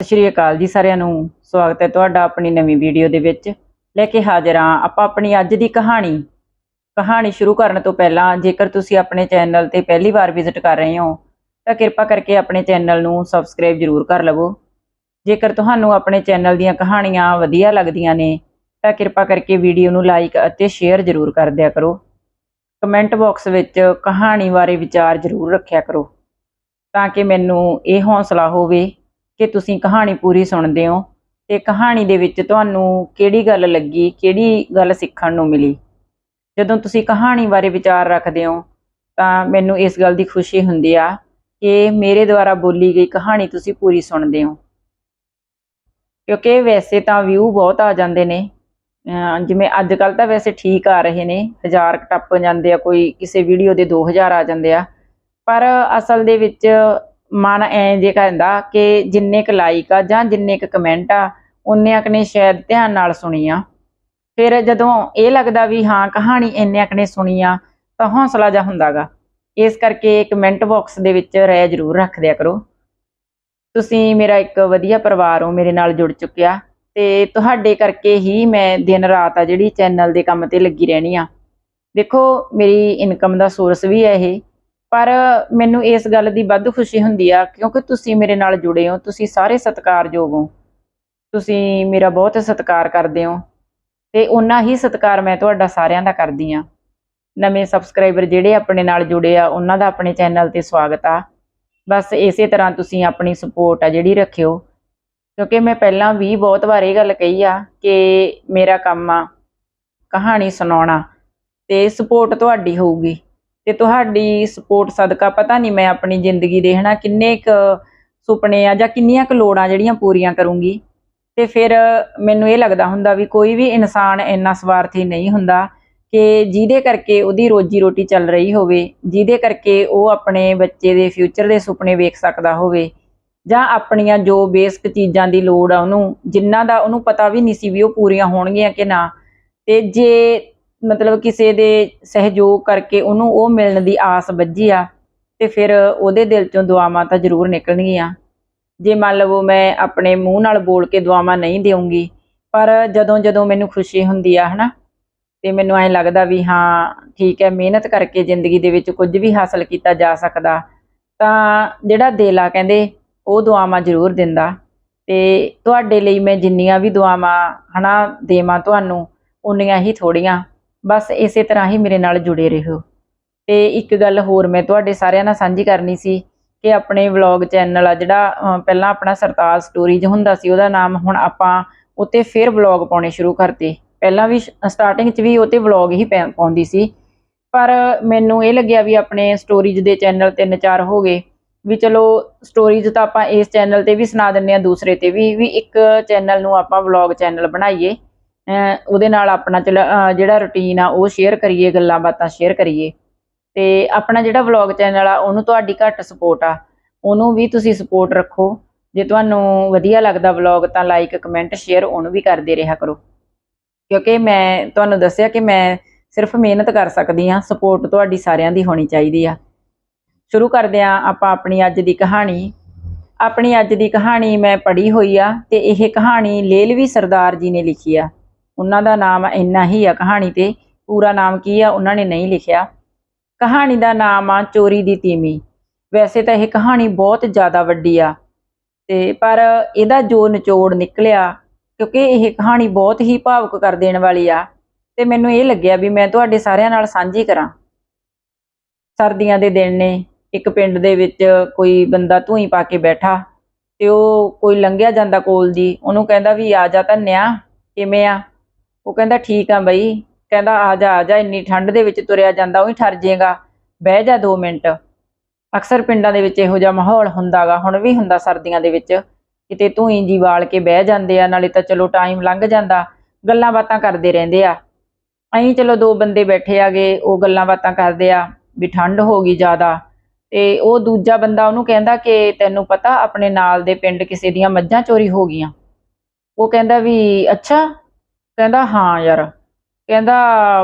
ਸਤਿ ਸ਼੍ਰੀ ਅਕਾਲ ਜੀ ਸਾਰਿਆਂ ਨੂੰ। ਸਵਾਗਤ ਹੈ ਤੁਹਾਡਾ ਆਪਣੀ ਨਵੀਂ ਵੀਡੀਓ ਦੇ ਵਿੱਚ। ਲੈ ਕੇ ਹਾਜ਼ਰ ਹਾਂ ਆਪਾਂ ਆਪਣੀ ਅੱਜ ਦੀ ਕਹਾਣੀ। ਕਹਾਣੀ ਸ਼ੁਰੂ ਕਰਨ ਤੋਂ ਪਹਿਲਾਂ ਜੇਕਰ ਤੁਸੀਂ ਆਪਣੇ ਚੈਨਲ ਤੇ ਪਹਿਲੀ ਵਾਰ ਵਿਜ਼ਿਟ ਕਰ ਰਹੇ ਹੋ, ਤਾਂ ਕਿਰਪਾ ਕਰਕੇ ਆਪਣੇ ਚੈਨਲ ਨੂੰ ਸਬਸਕ੍ਰਾਈਬ ਜ਼ਰੂਰ ਕਰ ਲਵੋ। ਜੇਕਰ ਤੁਹਾਨੂੰ ਆਪਣੇ ਚੈਨਲ ਦੀਆਂ ਕਹਾਣੀਆਂ ਵਧੀਆ ਲੱਗਦੀਆਂ ਨੇ, ਤਾਂ ਕਿਰਪਾ ਕਰਕੇ ਵੀਡੀਓ ਨੂੰ ਲਾਈਕ ਅਤੇ ਸ਼ੇਅਰ ਜ਼ਰੂਰ ਕਰ ਦਿਆ ਕਰੋ। ਕਮੈਂਟ ਬਾਕਸ ਵਿੱਚ ਕਹਾਣੀ ਬਾਰੇ ਵਿਚਾਰ ਜ਼ਰੂਰ ਰੱਖਿਆ ਕਰੋ, ਤਾਂ ਕਿ ਮੈਨੂੰ ਇਹ ਹੌਸਲਾ ਹੋਵੇ ਕਿ ਤੁਸੀਂ ਕਹਾਣੀ ਪੂਰੀ ਸੁਣਦੇ ਹੋ ਤੇ ਕਹਾਣੀ ਦੇ ਵਿੱਚ ਤੁਹਾਨੂੰ ਕਿਹੜੀ ਗੱਲ ਲੱਗੀ, ਕਿਹੜੀ ਗੱਲ ਸਿੱਖਣ ਨੂੰ ਮਿਲੀ? ਜਦੋਂ ਤੁਸੀਂ ਕਹਾਣੀ ਬਾਰੇ ਵਿਚਾਰ ਰੱਖਦੇ ਹੋ, ਤਾਂ ਮੈਨੂੰ ਇਸ ਗੱਲ ਦੀ ਖੁਸ਼ੀ ਹੁੰਦੀ ਆ ਕਿ ਮੇਰੇ ਦੁਆਰਾ ਬੋਲੀ ਗਈ ਕਹਾਣੀ ਤੁਸੀਂ ਪੂਰੀ ਸੁਣਦੇ ਹੋ। ਕਿਉਂਕਿ ਵੈਸੇ ਤਾਂ ਵਿਊ ਬਹੁਤ ਆ ਜਾਂਦੇ ਨੇ। ਜਿਵੇਂ ਅੱਜ ਕੱਲ ਤਾਂ ਵੈਸੇ ਠੀਕ ਆ ਰਹੇ ਨੇ, ਹਜ਼ਾਰ ਟੱਪ ਜਾਂਦੇ ਆ, ਕੋਈ ਕਿਸੇ ਵੀਡੀਓ ਦੇ 2000 ਆ ਜਾਂਦੇ ਆ। ਪਰ ਅਸਲ ਦੇ ਵਿੱਚ ਮਨ ਐ ਜੇ ਕਹਿੰਦਾ ਕਿ ਜਿੰਨੇ ਕ ਲਾਈਕ ਆ ਜਾਂ ਜਿੰਨੇ ਕ ਕਮੈਂਟ ਆ, ਉਹਨੇ ਨੇ ਸ਼ਾਇਦ ਧਿਆਨ ਨਾਲ ਸੁਣੀ ਆ ਫਿਰ ਜਦੋਂ ਇਹ ਲੱਗਦਾ ਵੀ ਹਾਂ, ਕਹਾਣੀ ਇੰਨੇ ਨੇ ਸੁਣੀ ਆ ਤਾਂ ਹੌਸਲਾ ਜਾ ਹੁੰਦਾਗਾ। ਇਸ ਕਰਕੇ ਕਮੈਂਟ ਬਾਕਸ ਦੇ ਵਿੱਚ ਰਾਏ ਜ਼ਰੂਰ ਰੱਖ ਦਿਆ ਕਰੋ। ਤੁਸੀਂ ਮੇਰਾ ਇੱਕ ਵਧੀਆ ਪਰਿਵਾਰ ਹੋ, ਮੇਰੇ ਨਾਲ ਜੁੜ ਚੁੱਕਿਆ, ਤੇ ਤੁਹਾਡੇ ਕਰਕੇ ਹੀ ਮੈਂ ਦਿਨ ਰਾਤ ਆ ਜਿਹੜੀ ਚੈਨਲ ਦੇ ਕੰਮ ਤੇ ਲੱਗੀ ਰਹਿਣੀ ਆ। ਦੇਖੋ, ਮੇਰੀ ਇਨਕਮ ਦਾ ਸੋਰਸ ਵੀ ਹੈ ਇਹ। ਪਰ ਮੈਨੂੰ ਇਸ ਗੱਲ ਦੀ ਵੱਧ ਖੁਸ਼ੀ ਹੁੰਦੀ ਆ, ਕਿਉਂਕਿ ਤੁਸੀਂ ਮੇਰੇ ਨਾਲ ਜੁੜੇ ਹੋ, ਤੁਸੀਂ ਸਾਰੇ ਸਤਿਕਾਰਯੋਗ ਹੋ। ਤੁਸੀਂ ਮੇਰਾ ਬਹੁਤ ਸਤਿਕਾਰ ਕਰਦੇ ਹੋ ਤੇ ਉਹਨਾਂ ਹੀ ਸਤਿਕਾਰ ਮੈਂ ਤੁਹਾਡਾ ਸਾਰਿਆਂ ਦਾ ਕਰਦੀ ਆ। ਨਵੇਂ ਸਬਸਕ੍ਰਾਈਬਰ ਜਿਹੜੇ ਆਪਣੇ ਨਾਲ ਜੁੜੇ ਆ, ਉਹਨਾਂ ਦਾ ਆਪਣੇ ਚੈਨਲ ਤੇ ਸਵਾਗਤ ਆ। ਬਸ ਇਸੇ ਤਰ੍ਹਾਂ ਤੁਸੀਂ ਆਪਣੀ ਸਪੋਰਟ ਆ ਜਿਹੜੀ ਰੱਖਿਓ। ਕਿਉਂਕਿ ਮੈਂ ਪਹਿਲਾਂ ਵੀ ਬਹੁਤ ਵਾਰ ਇਹ ਗੱਲ ਕਹੀ ਆ ਕਿ ਮੇਰਾ ਕੰਮ ਆ, ਕਹਾਣੀ ਸੁਣਾਉਣਾ ਤੇ ਸਪੋਰਟ ਤੁਹਾਡੀ ਹੋਊਗੀ। ਤੇ ਤੁਹਾਡੀ ਸਪੋਰਟ ਸਦਕਾ ਪਤਾ ਨਹੀਂ ਮੈਂ ਆਪਣੀ ਜ਼ਿੰਦਗੀ ਦੇ ਹਨਾ ਕਿੰਨੇ ਕ ਸੁਪਨੇ ਆ ਜਾਂ ਕਿੰਨੀਆਂ ਕ ਲੋੜਾਂ ਜਿਹੜੀਆਂ ਪੂਰੀਆਂ ਕਰੂੰਗੀ। ਤੇ ਫਿਰ ਮੈਨੂੰ ਇਹ ਲੱਗਦਾ ਹੁੰਦਾ ਵੀ ਕੋਈ ਵੀ ਇਨਸਾਨ ਇੰਨਾ ਸਵਾਰਥੀ ਨਹੀਂ ਹੁੰਦਾ ਕਿ ਜਿਹਦੇ ਕਰਕੇ ਉਹਦੀ ਰੋਜੀ ਰੋਟੀ ਚੱਲ ਰਹੀ ਹੋਵੇ, ਜਿਹਦੇ ਕਰਕੇ ਉਹ ਆਪਣੇ ਬੱਚੇ ਦੇ ਫਿਊਚਰ ਦੇ ਸੁਪਨੇ ਵੇਖ ਸਕਦਾ ਹੋਵੇ ਜਾਂ ਆਪਣੀਆਂ ਜੋ ਬੇਸਿਕ ਚੀਜ਼ਾਂ ਦੀ ਲੋੜ ਆ ਉਹਨੂੰ ਜਿਨ੍ਹਾਂ ਦਾ ਉਹਨੂੰ ਪਤਾ ਵੀ ਨਹੀਂ ਸੀ ਵੀ ਉਹ ਪੂਰੀਆਂ ਹੋਣਗੀਆਂ ਕਿ ਨਾ। ਤੇ ਜੇ ਮਤਲਬ ਕਿਸੇ ਦੇ ਸਹਿਯੋਗ ਕਰਕੇ ਉਹਨੂੰ ਉਹ ਮਿਲਣ ਦੀ ਆਸ ਵੱਜੀ ਆ, ਤੇ ਫਿਰ ਉਹਦੇ ਦਿਲ ਚੋਂ ਦੁਆਵਾਂ ਤਾਂ ਜ਼ਰੂਰ ਨਿਕਲਣਗੀਆਂ। ਜੇ ਮੰਨ ਲਵੋ ਮੈਂ ਆਪਣੇ ਮੂੰਹ ਨਾਲ ਬੋਲ ਕੇ ਦੁਆਵਾਂ ਨਹੀਂ ਦੇਵਾਂਗੀ ਪਰ ਜਦੋਂ ਜਦੋਂ ਮੈਨੂੰ ਖੁਸ਼ੀ ਹੁੰਦੀ ਆ, ਹਨਾ, ਤੇ ਮੈਨੂੰ ਐਂ ਲੱਗਦਾ ਵੀ ਹਾਂ, ਠੀਕ ਹੈ, ਮਿਹਨਤ ਕਰਕੇ ਜ਼ਿੰਦਗੀ ਦੇ ਵਿੱਚ ਕੁਝ ਵੀ ਹਾਸਲ ਕੀਤਾ ਜਾ ਸਕਦਾ, ਤਾਂ ਜਿਹੜਾ ਦਿਲ ਆ ਕਹਿੰਦੇ, ਉਹ ਦੁਆਵਾਂ ਜ਼ਰੂਰ ਦਿੰਦਾ। ਤੇ ਤੁਹਾਡੇ ਲਈ ਮੈਂ ਜਿੰਨੀਆਂ ਵੀ ਦੁਆਵਾਂ, ਹਨਾ, ਦੇਵਾਂ ਤੁਹਾਨੂੰ, ਉਨੀਆਂ ਹੀ ਥੋੜੀਆਂ ਬਸ ਇਸੇ ਤਰ੍ਹਾਂ ਹੀ ਮੇਰੇ ਨਾਲ ਜੁੜੇ ਰਹੋ। ਤੇ ਇੱਕ ਗੱਲ ਹੋਰ ਮੈਂ ਤੁਹਾਡੇ ਸਾਰਿਆਂ ਨਾਲ ਸਾਂਝੀ ਕਰਨੀ ਸੀ ਕਿ ਆਪਣੇ ਵਲੌਗ ਚੈਨਲ ਆ ਜਿਹੜਾ ਪਹਿਲਾਂ ਆਪਣਾ ਸਰਤਾਜ ਸਟੋਰੀਜ਼ ਹੁੰਦਾ ਸੀ ਉਹਦਾ ਨਾਮ ਹੁਣ ਆਪਾਂ ਉੱਤੇ ਫਿਰ ਵਲੌਗ ਪਾਉਣੇ ਸ਼ੁਰੂ ਕਰਤੇ। ਪਹਿਲਾਂ ਵੀ ਸਟਾਰਟਿੰਗ 'ਚ ਵੀ ਉਹ ਤੇ ਵਲੌਗ ਹੀ ਪੈ- ਪਾਉਂਦੀ ਸੀ। ਪਰ ਮੈਨੂੰ ਇਹ ਲੱਗਿਆ ਵੀ ਆਪਣੇ ਸਟੋਰੀਜ਼ ਦੇ ਚੈਨਲ ਤਿੰਨ ਚਾਰ ਹੋ ਗਏ। ਵੀ ਚਲੋ ਸਟੋਰੀਜ਼ ਤਾਂ ਆਪਾਂ ਇਸ ਚੈਨਲ ਤੇ ਵੀ ਸੁਣਾ ਦਿੰਨੇ ਆ, ਦੂਸਰੇ ਤੇ ਵੀ ਵੀ ਇੱਕ ਚੈਨਲ ਨੂੰ ਆਪਾਂ ਵਲੌਗ ਚੈਨਲ ਬਣਾਈਏ। ਉਹਦੇ ਨਾਲ ਆਪਣਾ ਚਲ ਜਿਹੜਾ ਰੁਟੀਨ ਆ, ਉਹ ਸ਼ੇਅਰ ਕਰੀਏ, ਗੱਲਾਂ ਬਾਤਾਂ ਸ਼ੇਅਰ ਕਰੀਏ। ਤੇ ਆਪਣਾ ਜਿਹੜਾ ਵਲੌਗ ਚੈਨਲ ਆ, ਉਹਨੂੰ ਤੁਹਾਡੀ ਘੱਟ ਸਪੋਰਟ ਆ। ਉਹਨੂੰ ਵੀ ਤੁਸੀਂ ਸਪੋਰਟ ਰੱਖੋ। ਜੇ ਤੁਹਾਨੂੰ ਵਧੀਆ ਲੱਗਦਾ ਵਲੌਗ ਤਾਂ ਲਾਈਕ ਕਮੈਂਟ ਸ਼ੇਅਰ ਉਹਨੂੰ ਵੀ ਕਰਦੇ ਰਿਹਾ ਕਰੋ। ਕਿਉਂਕਿ ਮੈਂ ਤੁਹਾਨੂੰ ਦੱਸਿਆ ਕਿ ਮੈਂ ਸਿਰਫ ਮਿਹਨਤ ਕਰ ਸਕਦੀ ਆ ਸਪੋਰਟ ਤੁਹਾਡੀ ਸਾਰਿਆਂ ਦੀ ਹੋਣੀ ਚਾਹੀਦੀ ਆ। ਸ਼ੁਰੂ ਕਰਦੇ ਆ ਆਪਾਂ ਆਪਣੀ ਅੱਜ ਦੀ ਕਹਾਣੀ। ਆਪਣੀ ਅੱਜ ਦੀ ਕਹਾਣੀ ਮੈਂ ਪੜ੍ਹੀ ਹੋਈ ਆ, ਤੇ ਇਹ ਕਹਾਣੀ ਲੇਲਵੀ ਸਰਦਾਰ ਜੀ ਨੇ ਲਿਖੀ ਆ। ਉਹਨਾਂ ਦਾ ਨਾਮ ਇੰਨਾ ਹੀ ਆ ਕਹਾਣੀ ਤੇ, ਪੂਰਾ ਨਾਮ ਕੀ ਆ ਉਹਨਾਂ ਨੇ ਨਹੀਂ ਲਿਖਿਆ। ਕਹਾਣੀ ਦਾ ਨਾਮ ਆ ਚੋਰੀ ਦੀ ਤੀਮੀ ਵੈਸੇ ਤਾਂ ਇਹ ਕਹਾਣੀ ਬਹੁਤ ਜ਼ਿਆਦਾ ਵੱਡੀ ਆ। ਤੇ ਪਰ ਇਹਦਾ ਜੋ ਨਿਚੋੜ ਨਿਕਲਿਆ, ਕਿਉਂਕਿ ਇਹ ਕਹਾਣੀ ਬਹੁਤ ਹੀ ਭਾਵੁਕ ਕਰ ਦੇਣ ਵਾਲੀ ਆ, ਤੇ ਮੈਨੂੰ ਇਹ ਲੱਗਿਆ ਵੀ ਮੈਂ ਤੁਹਾਡੇ ਸਾਰਿਆਂ ਨਾਲ ਸਾਂਝੀ ਕਰਾਂ। ਸਰਦੀਆਂ ਦੇ ਦਿਨ ਨੇ, ਇੱਕ ਪਿੰਡ ਦੇ ਵਿੱਚ ਕੋਈ ਬੰਦਾ ਧੂਈ ਪਾ ਕੇ ਬੈਠਾ, ਤੇ ਉਹ ਕੋਈ ਲੰਘਿਆ ਜਾਂਦਾ ਕੋਲ ਦੀ, ਉਹਨੂੰ ਕਹਿੰਦਾ ਵੀ ਆ ਜਾ ਧੰਨਿਆ, ਕਿਵੇਂ ਆ? ਉਹ ਕਹਿੰਦਾ, ਠੀਕ ਆ ਬਈ। ਕਹਿੰਦਾ, ਆ ਜਾ ਆ ਜਾ, ਇੰਨੀ ਠੰਡ ਦੇ ਵਿੱਚ ਤੁਰਿਆ ਜਾਂਦਾ, ਉਹੀ ਠਰ ਜਾਏਗਾ ਬਹਿ ਜਾ 2 ਮਿੰਟ। ਅਕਸਰ ਪਿੰਡਾਂ ਦੇ ਵਿੱਚ ਇਹੋ ਜਿਹਾ ਮਾਹੌਲ ਹੁੰਦਾਗਾ, ਹੁਣ ਵੀ ਹੁੰਦਾ ਸਰਦੀਆਂ ਦੇ ਵਿੱਚ। ਕਿਤੇ ਧੂਈ ਜੀ ਵਾਲ ਕੇ ਬਹਿ ਜਾਂਦੇ ਆ, ਨਾਲੇ ਤਾਂ ਚਲੋ ਟਾਈਮ ਲੰਘ ਜਾਂਦਾ। ਗੱਲਾਂ ਬਾਤਾਂ ਕਰਦੇ ਰਹਿੰਦੇ ਆ। ਅਹੀਂ ਚਲੋ ਦੋ ਬੰਦੇ ਬੈਠੇ ਆਗੇ, ਉਹ ਗੱਲਾਂ ਬਾਤਾਂ ਕਰਦੇ ਆ, ਵੀ ਠੰਡ ਹੋ ਗਈ ਜ਼ਿਆਦਾ। ਤੇ ਉਹ ਦੂਜਾ ਬੰਦਾ ਉਹਨੂੰ ਕਹਿੰਦਾ ਕਿ ਤੈਨੂੰ ਪਤਾ, ਆਪਣੇ ਨਾਲ ਦੇ ਪਿੰਡ ਕਿਸੇ ਦੀਆਂ ਮੱਝਾਂ ਚੋਰੀ ਹੋ ਗਈਆਂ। ਉਹ ਕਹਿੰਦਾ ਵੀ, ਅੱਛਾ ਕਹਿੰਦਾ, ਹਾਂ ਯਾਰ। ਕਹਿੰਦਾ,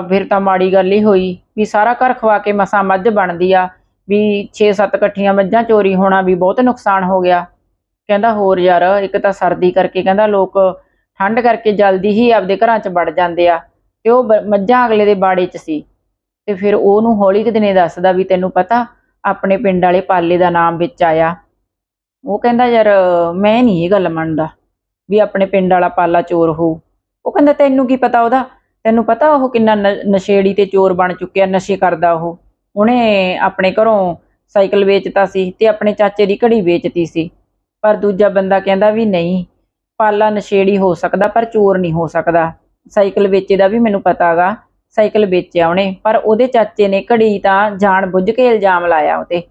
ਫਿਰ ਤਾਂ ਮਾੜੀ ਗੱਲ ਹੀ ਹੋਈ ਵੀ ਸਾਰਾ ਘਰ ਖਵਾ ਕੇ ਮਸਾਂ ਮੱਝ ਬਣਦੀ ਆ, ਵੀ 6-7 ਇਕੱਠੀਆਂ ਮੱਝਾਂ ਚੋਰੀ ਹੋਣਾ ਵੀ ਬਹੁਤ ਨੁਕਸਾਨ ਹੋ ਗਿਆ। ਕਹਿੰਦਾ, ਹੋਰ ਯਾਰ, ਇੱਕ ਤਾਂ ਸਰਦੀ ਕਰਕੇ ਕਹਿੰਦਾ ਲੋਕ ਠੰਡ ਕਰਕੇ ਜਲਦੀ ਹੀ ਆਪਦੇ ਘਰਾਂ 'ਚ ਵੜ ਜਾਂਦੇ ਆ ਤੇ ਉਹ ਬ- ਮੱਝਾਂ ਅਗਲੇ ਦੇ ਬਾੜੇ 'ਚ ਸੀ। ਤੇ ਫਿਰ ਉਹਨੂੰ ਹੌਲੀ ਕੁ ਦਿਨੇ ਦੱਸਦਾ ਵੀ ਤੈਨੂੰ ਪਤਾ, ਆਪਣੇ ਪਿੰਡ ਵਾਲੇ ਪਾਲੇ ਦਾ ਨਾਮ ਵਿੱਚ ਆਇਆ। ਉਹ ਕਹਿੰਦਾ, ਯਾਰ, ਮੈਂ ਨਹੀਂ ਇਹ ਗੱਲ ਮੰਨਦਾ ਵੀ ਆਪਣੇ ਪਿੰਡ ਵਾਲਾ ਪਾਲਾ ਚੋਰ ਹੋ ਉਹ ਕਹਿੰਦਾ, ਤੈਨੂੰ ਕੀ ਪਤਾ ਉਹਦਾ? ਤੈਨੂੰ ਪਤਾ ਉਹ ਕਿੰਨਾ ਨ- ਨਸ਼ੇੜੀ ਤੇ ਚੋਰ ਬਣ ਚੁੱਕਿਆ, ਨਸ਼ੇ ਕਰਦਾ ਉਹ। ਉਹਨੇ ਆਪਣੇ ਘਰੋਂ ਸਾਈਕਲ ਵੇਚਤਾ ਸੀ ਤੇ ਆਪਣੇ ਚਾਚੇ ਦੀ ਘੜੀ ਵੇਚਤੀ ਸੀ। ਪਰ ਦੂਜਾ ਬੰਦਾ ਕਹਿੰਦਾ ਵੀ ਨਹੀਂ, ਪਾਲਾ ਨਸ਼ੇੜੀ ਹੋ ਸਕਦਾ, ਪਰ ਚੋਰ ਨਹੀਂ ਹੋ ਸਕਦਾ। ਸਾਈਕਲ ਵੇਚੇ ਦਾ ਵੀ ਮੈਨੂੰ ਪਤਾ ਹੈਗਾ ਸਾਈਕਲ ਵੇਚਿਆ ਉਹਨੇ। ਪਰ ਉਹਦੇ ਚਾਚੇ ਨੇ ਘੜੀ ਤਾਂ ਜਾਣ ਬੁੱਝ ਕੇ ਇਲਜ਼ਾਮ ਲਾਇਆ ਉਹਤੇ।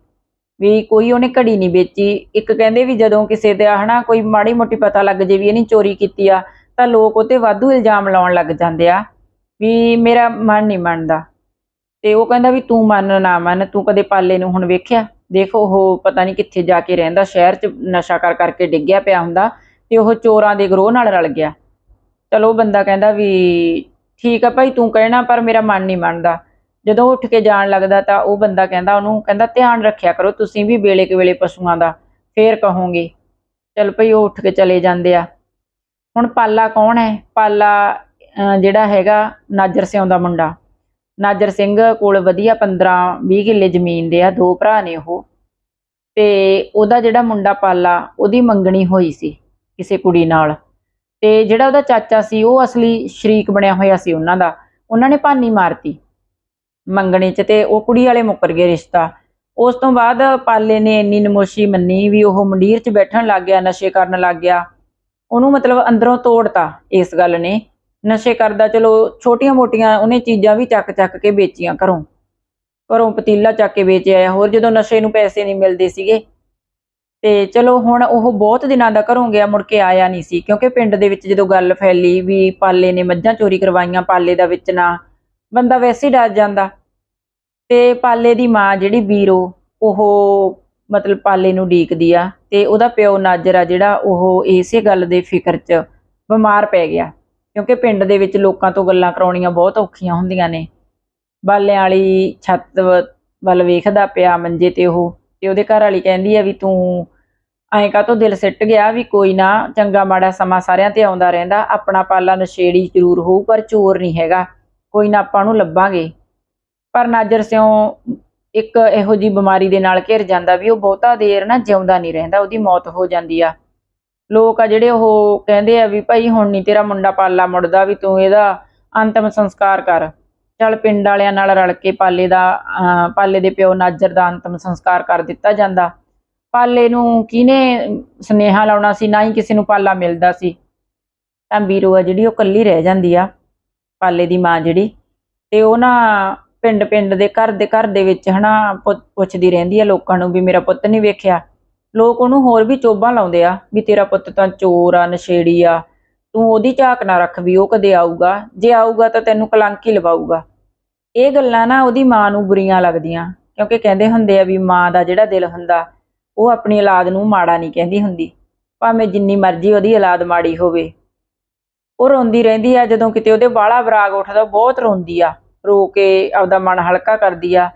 ਵੀ ਕੋਈ ਉਹਨੇ ਘੜੀ ਨਹੀਂ ਵੇਚੀ। ਇੱਕ ਕਹਿੰਦੇ ਵੀ ਜਦੋਂ ਕਿਸੇ ਦਾ ਹਨਾ, ਕੋਈ ਮਾੜੀ ਮੋਟੀ ਪਤਾ ਲੱਗ ਜੇ ਵੀ ਇਹਨੇ ਚੋਰੀ ਕੀਤੀ ਆ ਤਾਂ ਲੋਕ ਉਹ ਤੇ ਵਾਧੂ ਇਲਜ਼ਾਮ ਲਾਉਣ ਲੱਗ ਜਾਂਦੇ ਆ ਵੀ ਮੇਰਾ ਮਨ ਨਹੀਂ ਮੰਨਦਾ। ਤੇ ਉਹ ਕਹਿੰਦਾ ਵੀ ਤੂੰ ਮੰਨ ਨਾ ਮੰਨ, ਤੂੰ ਕਦੇ ਪਾਲੇ ਨੂੰ ਹੁਣ ਵੇਖਿਆ? ਦੇਖ ਉਹ ਪਤਾ ਨਹੀਂ ਕਿੱਥੇ ਜਾ ਕੇ ਰਹਿੰਦਾ, ਸ਼ਹਿਰ 'ਚ ਨਸ਼ਾ ਕਰ ਕਰਕੇ ਡਿੱਗਿਆ ਪਿਆ ਹੁੰਦਾ ਤੇ ਉਹ ਚੋਰਾਂ ਦੇ ਗਰੋਹ ਨਾਲ ਰਲ ਗਿਆ। ਚਲੋ ਬੰਦਾ ਕਹਿੰਦਾ ਵੀ ਠੀਕ ਆ ਭਾਈ, ਤੂੰ ਕਹਿਣਾ ਪਰ ਮੇਰਾ ਮਨ ਨਹੀਂ ਮੰਨਦਾ। ਜਦੋਂ ਉੱਠ ਕੇ ਜਾਣ ਲੱਗਦਾ ਤਾਂ ਉਹ ਬੰਦਾ ਕਹਿੰਦਾ, ਉਹਨੂੰ ਕਹਿੰਦਾ ਧਿਆਨ ਰੱਖਿਆ ਕਰੋ, ਤੁਸੀਂ ਵੀ ਵੇਲੇ ਕੇ ਵੇਲੇ ਪਸ਼ੂਆਂ ਦਾ ਫੇਰ ਕਹੋਗੇ। ਚਲ ਭਈ ਉਹ ਉੱਠ ਕੇ ਚਲੇ ਜਾਂਦੇ ਆ। ਹੁਣ ਪਾਲਾ ਕੌਣ ਹੈ? ਪਾਲਾ, ਅਹ, ਜਿਹੜਾ ਹੈਗਾ ਨਾਜਰ ਸਿਉਂ ਦਾ ਮੁੰਡਾ। ਨਾਜਰ ਸਿੰਘ ਕੋਲ ਵਧੀਆ 15 20 ਕਿੱਲੇ ਜ਼ਮੀਨ ਦੇ ਆ, ਦੋ ਭਰਾ ਨੇ ਉਹ। ਤੇ ਉਹਦਾ ਜਿਹੜਾ ਮੁੰਡਾ ਪਾਲਾ, ਉਹਦੀ ਮੰਗਣੀ ਹੋਈ ਸੀ ਕਿਸੇ ਕੁੜੀ ਨਾਲ। ਤੇ ਜਿਹੜਾ ਉਹਦਾ ਚਾਚਾ ਸੀ, ਉਹ ਅਸਲੀ ਸ਼ਰੀਕ ਬਣਿਆ ਹੋਇਆ ਸੀ ਉਹਨਾਂ ਦਾ। ਉਹਨਾਂ ਨੇ ਭਾਨੀ ਮਾਰਤੀ ਮੰਗਣੇ 'ਚ ਤੇ ਉਹ ਕੁੜੀ ਵਾਲੇ ਮੁੱਕਰ ਗਏ ਰਿਸ਼ਤਾ। ਉਸ ਤੋਂ ਬਾਅਦ ਪਾਲੇ ਨੇ ਇੰਨੀ ਨਮੋਸ਼ੀ ਮੰਨੀ ਵੀ ਉਹ ਮੰਡੀਰ 'ਚ ਬੈਠਣ ਲੱਗ ਗਿਆ, ਨਸ਼ੇ ਕਰਨ ਲੱਗ ਗਿਆ। ਉਹਨੂੰ ਮਤਲਬ ਅੰਦਰੋਂ ਤੋੜਤਾ ਇਸ ਗੱਲ ਨੇ। ਨਸ਼ੇ ਕਰਦਾ, ਚਲੋ ਛੋਟੀਆਂ-ਮੋਟੀਆਂ ਉਹਨੇ ਚੀਜ਼ਾਂ ਵੀ ਚੱਕ-ਚੱਕ ਕੇ ਵੇਚੀਆਂ ਘਰੋਂ। ਘਰੋਂ ਪਤੀਲਾ ਚੱਕ ਕੇ ਵੇਚ ਆਇਆ ਹੋਰ ਜਦੋਂ ਨਸ਼ੇ ਨੂੰ ਪੈਸੇ ਨਹੀਂ ਮਿਲਦੇ ਸੀਗੇ। ਤੇ ਚਲੋ ਹੁਣ ਉਹ ਬਹੁਤ ਦਿਨਾਂ ਦਾ ਘਰੋਂ ਗਿਆ, ਮੁੜ ਕੇ ਆਇਆ ਨਹੀਂ ਸੀ, ਕਿਉਂਕਿ ਪਿੰਡ ਦੇ ਵਿੱਚ ਜਦੋਂ ਗੱਲ ਫੈਲੀ ਵੀ ਪਾਲੇ ਨੇ ਮੱਝਾਂ ਚੋਰੀ ਕਰਵਾਈਆਂ ਪਾਲੇ ਦਾ ਵੇਚਣਾ ਬੰਦਾ ਵੈਸੇ ਡਰ ਜਾਂਦਾ। ਤੇ ਪਾਲੇ ਦੀ ਮਾਂ ਜਿਹੜੀ ਵੀਰੋ ਉਹ ਮਤਲਬ ਪਾਲੇ ਨੂੰ ਡੀਕਦੀ ਆ ਤੇ ਉਹਦਾ ਪਿਓ ਨਾਜਰ ਆ ਜਿਹੜਾ ਉਹ ਇਸੇ ਗੱਲ ਦੇ ਫਿਕਰ 'ਚ ਬਿਮਾਰ ਪੈ ਗਿਆ। ਕਿਉਂਕਿ ਪਿੰਡ ਦੇ ਵਿੱਚ ਲੋਕਾਂ ਤੋਂ ਗੱਲਾਂ ਕਰਾਉਣੀਆਂ ਬਹੁਤ ਔਖੀਆਂ ਹੁੰਦੀਆਂ ਨੇ। ਬਾਲਿਆਂ ਵਾਲੀ ਛੱਤ ਵੱਲ ਵੇਖਦਾ ਪਿਆ ਮੰਜੇ ਤੇ ਉਹ ਤੇ ਉਹਦੇ ਘਰ ਵਾਲੀ ਕਹਿੰਦੀ ਆ ਵੀ ਤੂੰ ਐਂ ਕਾਹਤੋਂ ਦਿਲ ਸਿੱਟ ਗਿਆ ਵੀ ਕੋਈ ਨਾ ਚੰਗਾ ਮਾੜਾ ਸਮਾਂ ਸਾਰਿਆਂ ਤੇ ਆਉਂਦਾ ਰਹਿੰਦਾ, ਆਪਣਾ ਪਾਲਾ ਨਸ਼ੇੜੀ ਜ਼ਰੂਰ ਹੋਊ ਪਰ ਚੋਰ ਨਹੀਂ ਹੈਗਾ, ਕੋਈ ਨਾ ਆਪਾਂ ਨੂੰ ਲੱਭਾਂਗੇ। ਪਰ ਨਾਜਰ ਸਿਉਂ ਇੱਕ ਇਹੋ ਜੀ ਬਿਮਾਰੀ ਦੇ ਨਾਲ ਘਿਰ ਜਾਂਦਾ ਵੀ ਉਹ ਬਹੁਤਾ ਦੇਰ ਨਾ ਜਿਉਂਦਾ ਨਹੀਂ ਰਹਿੰਦਾ ਉਹਦੀ ਮੌਤ ਹੋ ਜਾਂਦੀ ਆ। ਲੋਕ ਆ ਜਿਹੜੇ ਉਹ ਕਹਿੰਦੇ ਆ ਵੀ ਭਾਈ ਹੁਣ ਨਹੀਂ ਤੇਰਾ ਮੁੰਡਾ ਪਾਲਾ ਮੁੜਦਾ ਵੀ ਤੂੰ ਇਹਦਾ ਅੰਤਮ ਸੰਸਕਾਰ ਕਰ। ਚੱਲ ਪਿੰਡ ਵਾਲਿਆਂ ਨਾਲ ਰਲ ਕੇ ਪਾਲੇ ਦਾ ਅਹ, ਪਾਲੇ ਦੇ ਪਿਓ ਨਾਜਰ ਦਾ ਅੰਤਮ ਸੰਸਕਾਰ ਕਰ ਦਿੱਤਾ ਜਾਂਦਾ। ਪਾਲੇ ਨੂੰ ਕਿਹਨੇ ਸੁਨੇਹਾ ਲਾਉਣਾ ਸੀ? ਨਾ ਹੀ ਕਿਸੇ ਨੂੰ ਪਾਲਾ ਮਿਲਦਾ ਸੀ। ਤਾਂ ਬੀਰੂ ਆ ਜਿਹੜੀ ਉਹ ਕੱਲੀ ਰਹਿ ਜਾਂਦੀ ਆ ਪਾਲੇ ਦੀ ਮਾਂ ਜਿਹੜੀ। ਤੇ ਉਹ ਨਾ ਪਿੰਡ ਪਿੰਡ ਦੇ ਘਰ ਦੇ ਘਰ ਦੇ ਵਿੱਚ ਹਨਾ ਪੁੱਛ- ਪੁੱਛਦੀ ਰਹਿੰਦੀ ਆ ਲੋਕਾਂ ਨੂੰ ਵੀ ਮੇਰਾ ਪੁੱਤ ਨਹੀਂ ਵੇਖਿਆ। ਲੋਕ ਉਹਨੂੰ ਹੋਰ ਵੀ ਚੋਬਾਂ ਲਾਉਂਦੇ ਆ ਵੀ ਤੇਰਾ ਪੁੱਤ ਤਾਂ ਚੋਰ ਆ, ਨਸ਼ੇੜੀ ਆ। ਤੂੰ ਉਹਦੀ ਝਾਕ ਨਾ ਰੱਖ ਵੀ ਉਹ ਕਦੇ ਆਊਗਾ। ਜੇ ਆਊਗਾ ਤਾਂ ਤੈਨੂੰ ਕਲੰਕ ਹੀ ਲਵਾਊਗਾ। ਇਹ ਗੱਲਾਂ ਨਾ ਉਹਦੀ ਮਾਂ ਨੂੰ ਬੁਰੀਆਂ ਲੱਗਦੀਆਂ, ਕਿਉਂਕਿ ਕਹਿੰਦੇ ਹੁੰਦੇ ਆ ਵੀ ਮਾਂ ਦਾ ਜਿਹੜਾ ਦਿਲ ਹੁੰਦਾ, ਉਹ ਆਪਣੀ ਔਲਾਦ ਨੂੰ ਮਾੜਾ ਨਹੀਂ ਕਹਿੰਦੀ ਹੁੰਦੀ। ਭਾਵੇਂ ਜਿੰਨੀ ਮਰਜ਼ੀ ਉਹਦੀ ਔਲਾਦ ਮਾੜੀ ਹੋਵੇ। ਉਹ ਰੋਂਦੀ ਰਹਿੰਦੀ ਆ ਜਦੋਂ ਕਿਤੇ ਉਹਦੇ ਬਾਲਾ ਬਰਾਗ ਉੱਠਦਾ ਬਹੁਤ ਰੋਂਦੀ ਆ। ਰੋ ਕੇ ਆਪਦਾ ਮਨ ਹਲਕਾ ਕਰਦੀ ਆ।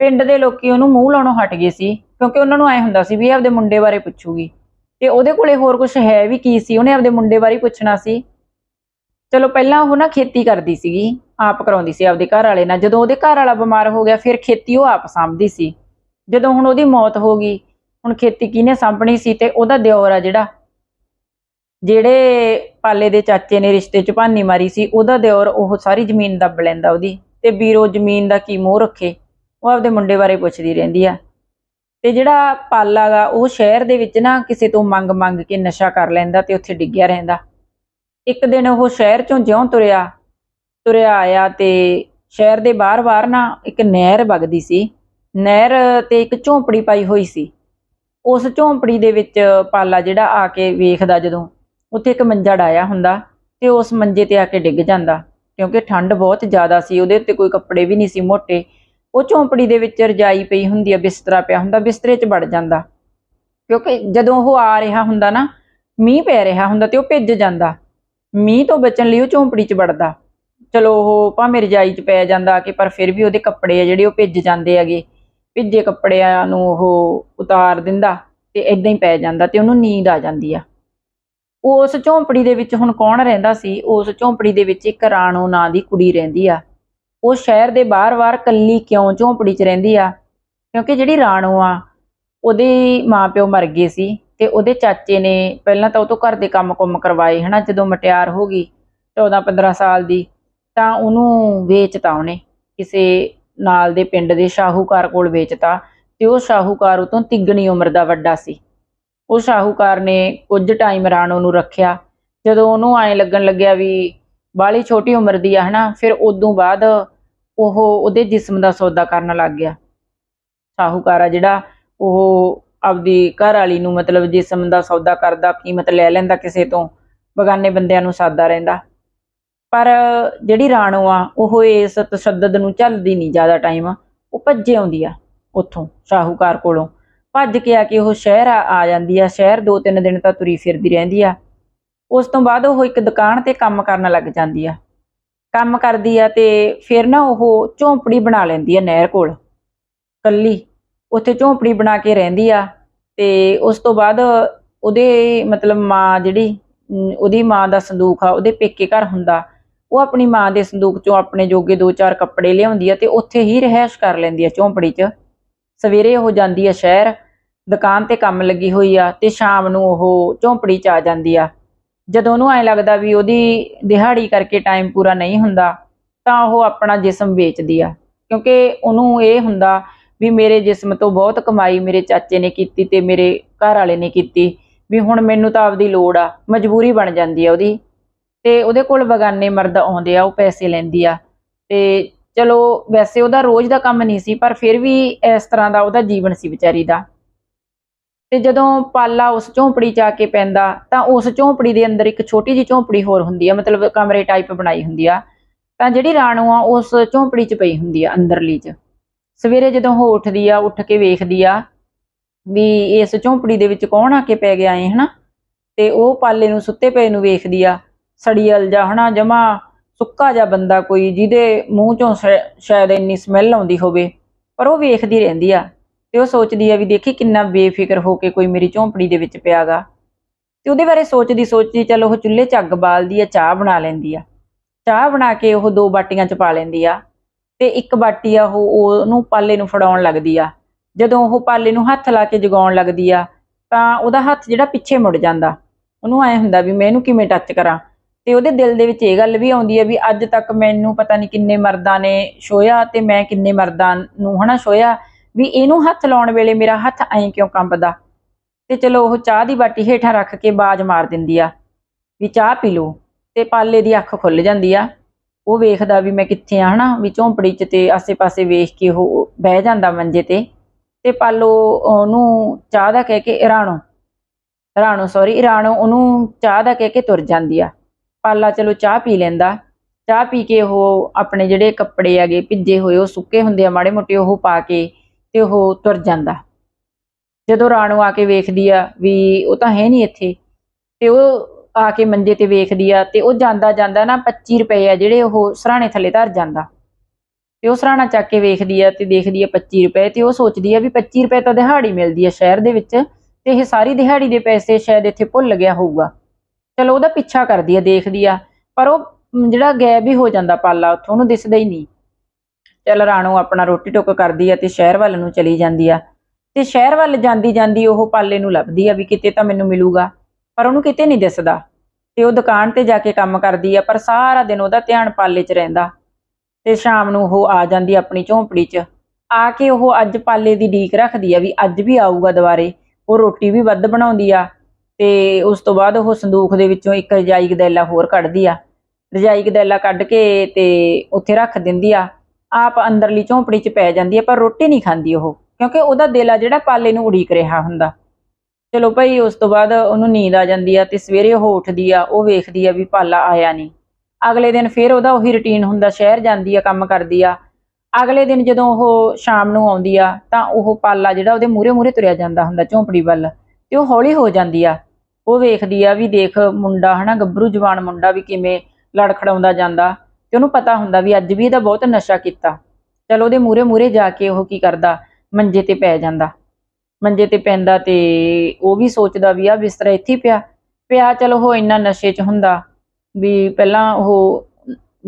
ਪਿੰਡ ਦੇ ਲੋਕੀ ਉਹਨੂੰ ਮੂੰਹ ਲਾਉਣੋਂ ਹਟ ਗਏ ਸੀ, ਕਿਉਂਕਿ ਉਹਨਾਂ ਨੂੰ ਐ ਹੁੰਦਾ ਸੀ ਵੀ ਇਹ ਆਪਦੇ ਮੁੰਡੇ ਬਾਰੇ ਪੁੱਛੂਗੀ। ਤੇ ਉਹਦੇ ਕੋਲੇ ਹੋਰ ਕੁਝ ਹੈ ਵੀ ਕੀ ਸੀ? ਉਹਨੇ ਆਪਦੇ ਮੁੰਡੇ ਬਾਰੇ ਪੁੱਛਣਾ ਸੀ। ਚਲੋ ਪਹਿਲਾਂ ਉਹ ਨਾ ਖੇਤੀ ਕਰਦੀ ਸੀਗੀ, ਆਪ ਕਰਾਉਂਦੀ ਸੀ ਆਪਦੇ ਘਰ ਵਾਲੇ ਨਾਲ। ਜਦੋਂ ਉਹਦੇ ਘਰ ਵਾਲਾ ਬਿਮਾਰ ਹੋ ਗਿਆ, ਫਿਰ ਖੇਤੀ ਉਹ ਆਪ ਸਾਂਭਦੀ ਸੀ। ਜਦੋਂ ਹੁਣ ਉਹਦੀ ਮੌਤ ਹੋ ਗਈ, ਹੁਣ ਖੇਤੀ ਕਿਹਨੇ ਸਾਂਭਣੀ ਸੀ ਤੇ ਉਹਦਾ ਦਿਓਰ ਆ ਜਿਹੜਾ। ਜਿਹੜੇ ਪਾਲੇ ਦੇ ਚਾਚੇ ਨੇ ਰਿਸ਼ਤੇ ਚ ਭਾਨੀ ਮਾਰੀ ਸੀ, ਉਹਦਾ ਦਿਓਰ ਉਹ ਸਾਰੀ ਜ਼ਮੀਨ ਦੱਬ ਲੈਂਦਾ ਉਹਦੀ। ਤੇ ਵੀਰੋ ਜ਼ਮੀਨ ਦਾ ਕੀ ਮੋਹ ਰੱਖੇ, ਉਹ ਆਪਦੇ ਮੁੰਡੇ ਬਾਰੇ ਪੁੱਛਦੀ ਰਹਿੰਦੀ ਆ। ਤੇ ਜਿਹੜਾ ਪਾਲਾ ਗਾ, ਉਹ ਸ਼ਹਿਰ ਦੇ ਵਿੱਚ ਨਾ ਕਿਸੇ ਤੋਂ ਮੰਗ ਮੰਗ ਕੇ ਨਸ਼ਾ ਕਰ ਲੈਂਦਾ ਤੇ ਉੱਥੇ ਡਿੱਗਿਆ ਰਹਿੰਦਾ। ਇੱਕ ਦਿਨ ਉਹ ਸ਼ਹਿਰ ਚੋਂ ਜਿਉਂ ਤੁਰਿਆ ਤੁਰਿਆ ਆਇਆ ਤੇ ਸ਼ਹਿਰ ਦੇ ਬਾਹਰ-ਬਾਹਰ ਨਾ ਇੱਕ ਨਹਿਰ ਵਗਦੀ ਸੀ। ਨਹਿਰ ਤੇ ਇੱਕ ਝੌਂਪੜੀ ਪਾਈ ਹੋਈ ਸੀ। ਉਸ ਝੌਂਪੜੀ ਦੇ ਵਿੱਚ ਪਾਲਾ ਜਿਹੜਾ ਆ ਕੇ ਵੇਖਦਾ ਜਦੋਂ, ਉੱਥੇ ਇੱਕ ਮੰਜਾ ਡਾਇਆ ਹੁੰਦਾ ਤੇ ਉਸ ਮੰਜੇ ਤੇ ਆ ਕੇ ਡਿੱਗ ਜਾਂਦਾ। ਕਿਉਂਕਿ ਠੰਡ ਬਹੁਤ ਜ਼ਿਆਦਾ ਸੀ, ਉਹਦੇ ਉੱਤੇ ਕੋਈ ਕੱਪੜੇ ਵੀ ਨਹੀਂ ਸੀ ਮੋਟੇ। ਉਹ ਝੌਂਪੜੀ ਦੇ ਵਿੱਚ ਰਜਾਈ ਪਈ ਹੁੰਦੀ ਆ, ਬਿਸਤਰਾ ਪਿਆ ਹੁੰਦਾ, ਬਿਸਤਰੇ 'ਚ ਵੜ ਜਾਂਦਾ। ਕਿਉਂਕਿ ਜਦੋਂ ਉਹ ਆ ਰਿਹਾ ਹੁੰਦਾ ਨਾ, ਮੀਂਹ ਪੈ ਰਿਹਾ ਹੁੰਦਾ ਤੇ ਉਹ ਭਿੱਜ ਜਾਂਦਾ। ਮੀਂਹ ਤੋਂ ਬਚਣ ਲਈ ਉਹ ਝੌਂਪੜੀ 'ਚ ਵੜਦਾ। ਚਲੋ ਉਹ ਭਾਵੇਂ ਰਜਾਈ 'ਚ ਪੈ ਜਾਂਦਾ ਕਿ ਪਰ ਫਿਰ ਵੀ ਉਹਦੇ ਕੱਪੜੇ ਆ ਜਿਹੜੇ ਉਹ ਭਿੱਜ ਜਾਂਦੇ ਹੈਗੇ। ਭਿੱਜੇ ਕੱਪੜਿਆਂ ਨੂੰ ਉਹ ਉਤਾਰ ਦਿੰਦਾ ਤੇ ਇਦਾਂ ਹੀ ਪੈ ਜਾਂਦਾ ਤੇ ਉਹਨੂੰ ਨੀਂਦ ਆ ਜਾਂਦੀ ਆ। ਉਸ ਝੌਂਪੜੀ ਦੇ ਵਿੱਚ ਹੁਣ ਕੌਣ ਰਹਿੰਦਾ ਸੀ? ਉਸ ਝੌਂਪੜੀ ਦੇ ਵਿੱਚ ਇੱਕ ਰਾਣੋ ਨਾਂ ਦੀ ਕੁੜੀ ਰਹਿੰਦੀ ਆ। ਉਹ ਸ਼ਹਿਰ ਦੇ ਬਾਹਰ-ਬਾਹਰ ਕੱਲੀ ਕਿਉਂ ਝੌਂਪੜੀ 'ਚ ਰਹਿੰਦੀ ਆ? ਕਿਉਂਕਿ ਜਿਹੜੀ ਰਾਣੋ ਆ, ਉਹਦੇ ਮਾਪਿਓ ਮਰ ਗਏ ਸੀ ਤੇ ਉਹਦੇ ਚਾਚੇ ਨੇ ਪਹਿਲਾਂ ਤਾਂ ਉਹ ਤੋਂ ਘਰ ਦੇ ਕੰਮ-ਕੁੰਮ ਕਰਵਾਏ ਹਨਾ, ਜਦੋਂ ਮਟਿਆਰ ਹੋ ਗਈ 14-15 ਸਾਲ ਦੀ, ਤਾਂ ਉਹਨੂੰ ਵੇਚਤਾ ਉਹਨੇ। ਕਿਸੇ ਨਾਲ ਦੇ ਪਿੰਡ ਦੇ ਸ਼ਾਹੂਕਾਰ ਕੋਲ ਵੇਚਤਾ ਤੇ ਉਹ ਸ਼ਾਹੂਕਾਰ ਉਤੋਂ ਤਿੱਗਣੀ ਉਮਰ ਦਾ ਵੱਡਾ ਸੀ। ਉਹ ਸ਼ਾਹੂਕਾਰ ਨੇ ਕੁਝ ਟਾਈਮ ਰਾਣੋ ਨੂੰ ਰੱਖਿਆ। ਜਦੋਂ ਉਹਨੂੰ ਐਂ ਲੱਗਣ ਲੱਗਿਆ ਵੀ ਬਾਲੀ ਛੋਟੀ ਉਮਰ ਦੀ ਆ, ਹਨਾ, ਫਿਰ ਉਦੋਂ ਬਾਅਦ ਉਹ ਉਹਦੇ ਜਿਸਮ ਦਾ ਸੌਦਾ ਕਰਨ ਲੱਗ ਗਿਆ। ਸ਼ਾਹੂਕਾਰ ਆ ਜਿਹੜਾ ਉਹ ਆਪਦੀ ਘਰ ਵਾਲੀ ਨੂੰ ਮਤਲਬ ਜਿਸਮ ਦਾ ਸੌਦਾ ਕਰਦਾ ਕੀਮਤ ਲੈ ਲੈਂਦਾ ਕਿਸੇ ਤੋਂ, ਬਗਾਨੇ ਬੰਦਿਆਂ ਨੂੰ ਸਾਦਾ ਰਹਿੰਦਾ। ਪਰ ਜਿਹੜੀ ਰਾਣੋ ਆ, ਉਹ ਇਸ ਤਸ਼ੱਦਦ ਨੂੰ ਝੱਲਦੀ ਨਹੀਂ ਜ਼ਿਆਦਾ ਟਾਈਮ ਉਹ ਭੱਜੇ ਆਉਂਦੀ ਆ ਉੱਥੋਂ ਸ਼ਾਹੂਕਾਰ ਕੋਲੋਂ। ਭੱਜ ਕੇ ਆ ਕੇ ਉਹ ਸ਼ਹਿਰ ਆ ਜਾਂਦੀ ਆ। ਸ਼ਹਿਰ ਦੋ ਤਿੰਨ ਦਿਨ ਤਾਂ ਤੁਰੀ ਫਿਰਦੀ ਰਹਿੰਦੀ ਆ। ਉਸ ਤੋਂ ਬਾਅਦ ਉਹ ਇੱਕ ਦੁਕਾਨ ਤੇ ਕੰਮ ਕਰਨ ਲੱਗ ਜਾਂਦੀ ਆ। ਕੰਮ ਕਰਦੀ ਆ ਤੇ ਫਿਰ ਨਾ ਉਹ ਝੌਂਪੜੀ ਬਣਾ ਲੈਂਦੀ ਆ ਨਹਿਰ ਕੋਲ, ਕੱਲੀ। ਉੱਥੇ ਝੌਂਪੜੀ ਬਣਾ ਕੇ ਰਹਿੰਦੀ ਆ ਤੇ ਉਸ ਤੋਂ ਬਾਅਦ ਉਹਦੇ ਮਤਲਬ ਮਾਂ ਜਿਹੜੀ ਉਹਦੀ ਮਾਂ ਦਾ ਸੰਦੂਕ ਆ, ਉਹਦੇ ਪੇਕੇ ਘਰ ਹੁੰਦਾ। ਉਹ ਆਪਣੀ ਮਾਂ ਦੇ ਸੰਦੂਕ ਚੋਂ ਆਪਣੇ ਜੋਗੇ ਦੋ ਚਾਰ ਕੱਪੜੇ ਲਿਆਉਂਦੀ ਆ ਤੇ ਉੱਥੇ ਹੀ ਰਹਿائش ਕਰ ਲੈਂਦੀ ਆ ਝੌਂਪੜੀ 'ਚ। ਸਵੇਰੇ ਉਹ ਜਾਂਦੀ ਆ ਸ਼ਹਿਰ ਦੁਕਾਨ ਤੇ ਕੰਮ ਲੱਗੀ ਹੋਈ ਆ ਤੇ ਸ਼ਾਮ ਨੂੰ ਉਹ ਝੌਂਪੜੀ 'ਚ ਆ ਜਾਂਦੀ ਆ। ਜਦੋਂ ਉਹਨੂੰ ਐ ਲੱਗਦਾ ਵੀ ਉਹਦੀ ਦਿਹਾੜੀ ਕਰਕੇ ਟਾਈਮ ਪੂਰਾ ਨਹੀਂ ਹੁੰਦਾ, ਤਾਂ ਉਹ ਆਪਣਾ ਜਿਸਮ ਵੇਚਦੀ ਆ। ਕਿਉਂਕਿ ਉਹਨੂੰ ਇਹ ਹੁੰਦਾ ਵੀ ਮੇਰੇ ਜਿਸਮ ਤੋਂ ਬਹੁਤ ਕਮਾਈ ਮੇਰੇ ਚਾਚੇ ਨੇ ਕੀਤੀ ਤੇ ਮੇਰੇ ਘਰ ਵਾਲੇ ਨੇ ਕੀਤੀ, ਵੀ ਹੁਣ ਮੈਨੂੰ ਤਾਂ ਆਪਦੀ ਲੋੜ ਆ, ਮਜਬੂਰੀ ਬਣ ਜਾਂਦੀ ਆ ਉਹਦੀ। ਤੇ ਉਹਦੇ ਕੋਲ ਬਗਾਨੇ ਮਰਦ ਆਉਂਦੇ ਆ, ਉਹ ਪੈਸੇ ਲੈਂਦੀ ਆ। ਤੇ ਚਲੋ ਵੈਸੇ ਉਹਦਾ ਰੋਜ਼ ਦਾ ਕੰਮ ਨਹੀਂ ਸੀ, ਪਰ ਫਿਰ ਵੀ ਇਸ ਤਰ੍ਹਾਂ ਦਾ ਉਹਦਾ ਜੀਵਨ ਸੀ ਵਿਚਾਰੀ ਦਾ। ਤੇ ਜਦੋਂ ਪਾਲਾ ਉਸ ਝੌਂਪੜੀ ਚ ਆ ਕੇ ਪੈਂਦਾ, ਤਾਂ ਉਸ ਝੌਂਪੜੀ ਦੇ ਅੰਦਰ ਇੱਕ ਛੋਟੀ ਜਿਹੀ ਝੌਂਪੜੀ ਹੋਰ ਹੁੰਦੀ ਆ, ਮਤਲਬ ਕਮਰੇ ਟਾਈਪ ਬਣਾਈ ਹੁੰਦੀ ਆ। ਤਾਂ ਜਿਹੜੀ ਰਾਣੂ ਆ, ਉਸ ਝੌਂਪੜੀ ਚ ਪਈ ਹੁੰਦੀ ਆ ਅੰਦਰਲੀ ਚ। ਸਵੇਰੇ ਜਦੋਂ ਉਹ ਉੱਠਦੀ ਆ, ਉੱਠ ਕੇ ਵੇਖਦੀ ਆ ਵੀ ਇਸ ਝੌਂਪੜੀ ਦੇ ਵਿੱਚ ਕੌਣ ਆ ਕੇ ਪੈ ਗਿਆ ਏ, ਹਨਾ? ਤੇ ਉਹ ਪਾਲੇ ਨੂੰ ਸੁੱਤੇ ਪਏ ਨੂੰ ਵੇਖਦੀ ਆ, ਸੜੀਅਲ ਜਾ ਹਨਾ, ਜਮਾ ਸੁੱਕਾ ਜਿਹਾ ਬੰਦਾ ਕੋਈ, ਜਿਹਦੇ ਮੂੰਹ ਚੋਂ ਸ਼ਾ- ਸ਼ਾਇਦ ਇੰਨੀ ਸਮੈਲ ਆਉਂਦੀ ਹੋਵੇ, ਪਰ ਉਹ ਵੇਖਦੀ ਰਹਿੰਦੀ ਆ। ਤੇ ਉਹ ਸੋਚਦੀ ਆ ਵੀ ਦੇਖੀ ਕਿੰਨਾ ਬੇਫਿਕਰ ਹੋ ਕੇ ਕੋਈ ਮੇਰੀ ਝੌਂਪੜੀ ਦੇ ਵਿੱਚ ਪਿਆਗਾ। ਤੇ ਉਹਦੇ ਬਾਰੇ ਸੋਚਦੀ ਸੋਚਦੀ ਚਲ ਉਹ ਚੁੱਲ੍ਹੇ 'ਚ ਅੱਗ ਬਾਲਦੀ ਆ, ਚਾਹ ਬਣਾ ਲੈਂਦੀ ਆ। ਚਾਹ ਬਣਾ ਕੇ ਉਹ ਦੋ ਬਾਟੀਆਂ 'ਚ ਪਾ ਲੈਂਦੀ ਆ ਤੇ ਇੱਕ ਬਾਟੀ ਆ ਉਹ ਉਹਨੂੰ ਪਾਲੇ ਨੂੰ ਫੜਾਉਣ ਲੱਗਦੀ ਆ। ਜਦੋਂ ਉਹ ਪਾਲੇ ਨੂੰ ਹੱਥ ਲਾ ਕੇ ਜਗਾਉਣ ਲੱਗਦੀ ਆ ਤਾਂ ਉਹਦਾ ਹੱਥ ਜਿਹੜਾ ਪਿੱਛੇ ਮੁੜ ਜਾਂਦਾ। ਉਹਨੂੰ ਐ ਹੁੰਦਾ ਵੀ ਮੈਂ ਇਹਨੂੰ ਕਿਵੇਂ ਟੱਚ ਕਰਾਂ? ਤੇ ਉਹਦੇ ਦਿਲ ਦੇ ਵਿੱਚ ਇਹ ਗੱਲ ਵੀ ਆਉਂਦੀ ਹੈ ਵੀ ਅੱਜ ਤੱਕ ਮੈਨੂੰ ਪਤਾ ਨਹੀਂ ਕਿੰਨੇ ਮਰਦਾਂ ਨੇ ਛੋਇਆ ਤੇ ਮੈਂ ਕਿੰਨੇ ਮਰਦਾਂ ਨੂੰ ਹਨਾ ਛੋਇਆ ਵੀ ਇਹਨੂੰ ਹੱਥ ਲਾਉਣ ਵੇਲੇ ਮੇਰਾ ਹੱਥ ਐਂ ਕਿਉਂ ਕੰਬਦਾ? ਤੇ ਚਲੋ ਉਹ ਚਾਹ ਦੀ ਬਾਟੀ ਹੇਠਾਂ ਰੱਖ ਕੇ ਬਾਜ ਮਾਰ ਦਿੰਦੀ ਆ, ਵੀ ਚਾਹ ਪੀ ਲਓ। ਤੇ ਪਾਲੇ ਦੀ ਅੱਖ ਖੁੱਲ ਜਾਂਦੀ ਆ। ਉਹ ਵੇਖਦਾ ਵੀ ਮੈਂ ਕਿੱਥੇ ਆ, ਹਨਾ? ਵੀ ਝੌਂਪੜੀ 'ਚ ਤੇ ਆਸੇ-ਪਾਸੇ ਵੇਖ ਕੇ ਉਹ ਬਹਿ ਜਾਂਦਾ ਮੰਜੇ ਤੇ। ਤੇ ਪਾਲੋ ਉਹਨੂੰ ਚਾਹ ਦਾ ਕਹਿ ਕੇ ਇਰਾਣੋ ਰਾਣੋ ਸੌਰੀ ਰਾਣੋ, ਉਹਨੂੰ ਚਾਹ ਦਾ ਕਹਿ ਕੇ ਤੁਰ ਜਾਂਦੀ ਆ। ਪਾਲਾ ਚਲੋ ਚਾਹ ਪੀ ਲੈਂਦਾ। ਚਾਹ ਪੀ ਕੇ ਉਹ ਆਪਣੇ ਜਿਹੜੇ ਕੱਪੜੇ ਹੈਗੇ, ਭਿੱਜੇ ਹੋਏ, ਉਹ ਸੁੱਕੇ ਹੁੰਦੇ ਆ, ਮਾੜੇ ਮੋਟੇ ਉਹ ਪਾ ਕੇ ਤੇ ਉਹ ਤੁਰ ਜਾਂਦਾ। ਜਦੋਂ ਰਾਣੋ ਆ ਕੇ ਵੇਖਦੀ ਆ ਵੀ ਉਹ ਤਾਂ ਹੈ ਨਹੀਂ ਇੱਥੇ, ਤੇ ਉਹ ਆ ਕੇ ਮੰਜੇ ਤੇ ਵੇਖਦੀ ਆ ਤੇ ਉਹ ਜਾਂਦਾ ਜਾਂਦਾ ਨਾ 25 ਰੁਪਏ ਆ ਜਿਹੜੇ ਉਹ ਸਰਾਣੇ ਥੱਲੇ ਧਰ ਜਾਂਦਾ। ਤੇ ਉਹ ਸਰਾਣਾ ਚੱਕ ਕੇ ਵੇਖਦੀ ਆ ਤੇ ਦੇਖਦੀ ਆ 25 ਰੁਪਏ ਤੇ ਉਹ ਸੋਚਦੀ ਆ ਵੀ 25 ਰੁਪਏ ਤਾਂ ਦਿਹਾੜੀ ਮਿਲਦੀ ਆ ਸ਼ਹਿਰ ਦੇ ਵਿੱਚ ਤੇ ਇਹ ਸਾਰੀ ਦਿਹਾੜੀ ਦੇ ਪੈਸੇ ਸ਼ਾਇਦ ਇੱਥੇ ਭੁੱਲ ਗਿਆ ਹੋਊਗਾ। ਚਲੋ ਉਹਦਾ ਪਿੱਛਾ ਕਰਦੀ ਆ, ਦੇਖਦੀ ਆ, ਪਰ ਉਹ ਜਿਹੜਾ ਗਾਇਬ ਹੀ ਹੋ ਜਾਂਦਾ ਪਾਲਾ, ਉੱਥੋਂ ਉਹਨੂੰ ਦਿਸਦਾ ਹੀ ਨਹੀਂ। ਚੱਲ ਰਾਣੋ ਆਪਣਾ ਰੋਟੀ ਟੁੱਕ ਕਰਦੀ ਆ ਤੇ ਸ਼ਹਿਰ ਵੱਲ ਨੂੰ ਚਲੀ ਜਾਂਦੀ ਆ। ਤੇ ਸ਼ਹਿਰ ਵੱਲ ਜਾਂਦੀ ਜਾਂਦੀ ਉਹ ਪਾਲੇ ਨੂੰ ਲੱਭਦੀ ਆ ਵੀ ਕਿਤੇ ਤਾਂ ਮੈਨੂੰ ਮਿਲੂਗਾ, ਪਰ ਉਹਨੂੰ ਕਿਤੇ ਨਹੀਂ ਦਿਸਦਾ। ਤੇ ਉਹ ਦੁਕਾਨ ਤੇ ਜਾ ਕੇ ਕੰਮ ਕਰਦੀ ਆ, ਪਰ ਸਾਰਾ ਦਿਨ ਉਹਦਾ ਧਿਆਨ ਪਾਲੇ 'ਚ ਰਹਿੰਦਾ। ਤੇ ਸ਼ਾਮ ਨੂੰ ਉਹ ਆ ਜਾਂਦੀ ਆਪਣੀ ਝੌਂਪੜੀ 'ਚ। ਆ ਕੇ ਉਹ ਅੱਜ ਪਾਲੇ ਦੀ ਢੀਕ ਰੱਖਦੀ ਆ ਵੀ ਅੱਜ ਵੀ ਆਊਗਾ ਦੁਬਾਰੇ। ਉਹ ਰੋਟੀ ਵੀ ਵੱਧ ਬਣਾਉਂਦੀ ਆ ਤੇ ਉਸ ਤੋਂ ਬਾਅਦ ਉਹ ਸੰਦੂਖ ਦੇ ਵਿੱਚੋਂ ਇੱਕ ਰਜਾਈ ਗਦੈਲਾ ਹੋਰ ਕੱਢਦੀ ਆ। ਰਜਾਈ ਗਦੈਲਾ ਕੱਢ ਕੇ ਤੇ ਉੱਥੇ ਰੱਖ ਦਿੰਦੀ ਆ। ਆਪ ਅੰਦਰਲੀ ਝੌਂਪੜੀ 'ਚ ਪੈ ਜਾਂਦੀ ਆ ਪਰ ਰੋਟੀ ਨਹੀਂ ਖਾਂਦੀ ਉਹ, ਕਿਉਂਕਿ ਉਹਦਾ ਦਿਲ ਆ ਜਿਹੜਾ ਪਾਲੇ ਨੂੰ ਉਡੀਕ ਰਿਹਾ ਹੁੰਦਾ। ਚਲੋ ਭਾਈ, ਉਸ ਤੋਂ ਬਾਅਦ ਉਹਨੂੰ ਨੀਂਦ ਆ ਜਾਂਦੀ ਆ ਤੇ ਸਵੇਰੇ ਉਹ ਉੱਠਦੀ ਆ, ਉਹ ਵੇਖਦੀ ਆ ਵੀ ਪਾਲਾ ਆਇਆ ਨਹੀਂ। ਅਗਲੇ ਦਿਨ ਫਿਰ ਉਹਦਾ ਉਹੀ ਰੁਟੀਨ ਹੁੰਦਾ, ਸ਼ਹਿਰ ਜਾਂਦੀ ਆ, ਕੰਮ ਕਰਦੀ ਆ। ਅਗਲੇ ਦਿਨ ਜਦੋਂ ਉਹ ਸ਼ਾਮ ਨੂੰ ਆਉਂਦੀ ਆ, ਤਾਂ ਉਹ ਪਾਲਾ ਜਿਹੜਾ ਉਹਦੇ ਮੂਹਰੇ ਮੂਹਰੇ ਤੁਰਿਆ ਜਾਂਦਾ ਹੁੰਦਾ ਝੌਂਪੜੀ ਵੱਲ, ਤੇ ਉਹ ਹੌਲੀ ਹੋ ਜਾਂਦੀ ਆ। ਉਹ ਵੇਖਦੀ ਆ ਵੀ ਦੇਖ ਮੁੰਡਾ ਹਨਾ, ਗੱਭਰੂ ਜਵਾਨ ਮੁੰਡਾ ਵੀ ਕਿਵੇਂ ਲੜਖੜਾਉਂਦਾ ਜਾਂਦਾ। ਤੇ ਉਹਨੂੰ ਪਤਾ ਹੁੰਦਾ ਵੀ ਅੱਜ ਵੀ ਇਹਦਾ ਬਹੁਤ ਨਸ਼ਾ ਕੀਤਾ। ਚਲ ਉਹਦੇ ਮੂਹਰੇ ਮੂਹਰੇ ਜਾ ਕੇ ਉਹ ਕੀ ਕਰਦਾ? ਮੰਜੇ ਤੇ ਪੈ ਜਾਂਦਾ। ਮੰਜੇ ਤੇ ਪੈਂਦਾ ਤੇ ਉਹ ਵੀ ਸੋਚਦਾ ਵੀ ਆ ਬਿਸਤਰਾ ਇੱਥੇ ਪਿਆ। ਪਿਆ ਚਲੋ ਉਹ ਇੰਨਾ ਨਸ਼ੇ 'ਚ ਹੁੰਦਾ ਵੀ ਪਹਿਲਾਂ ਉਹ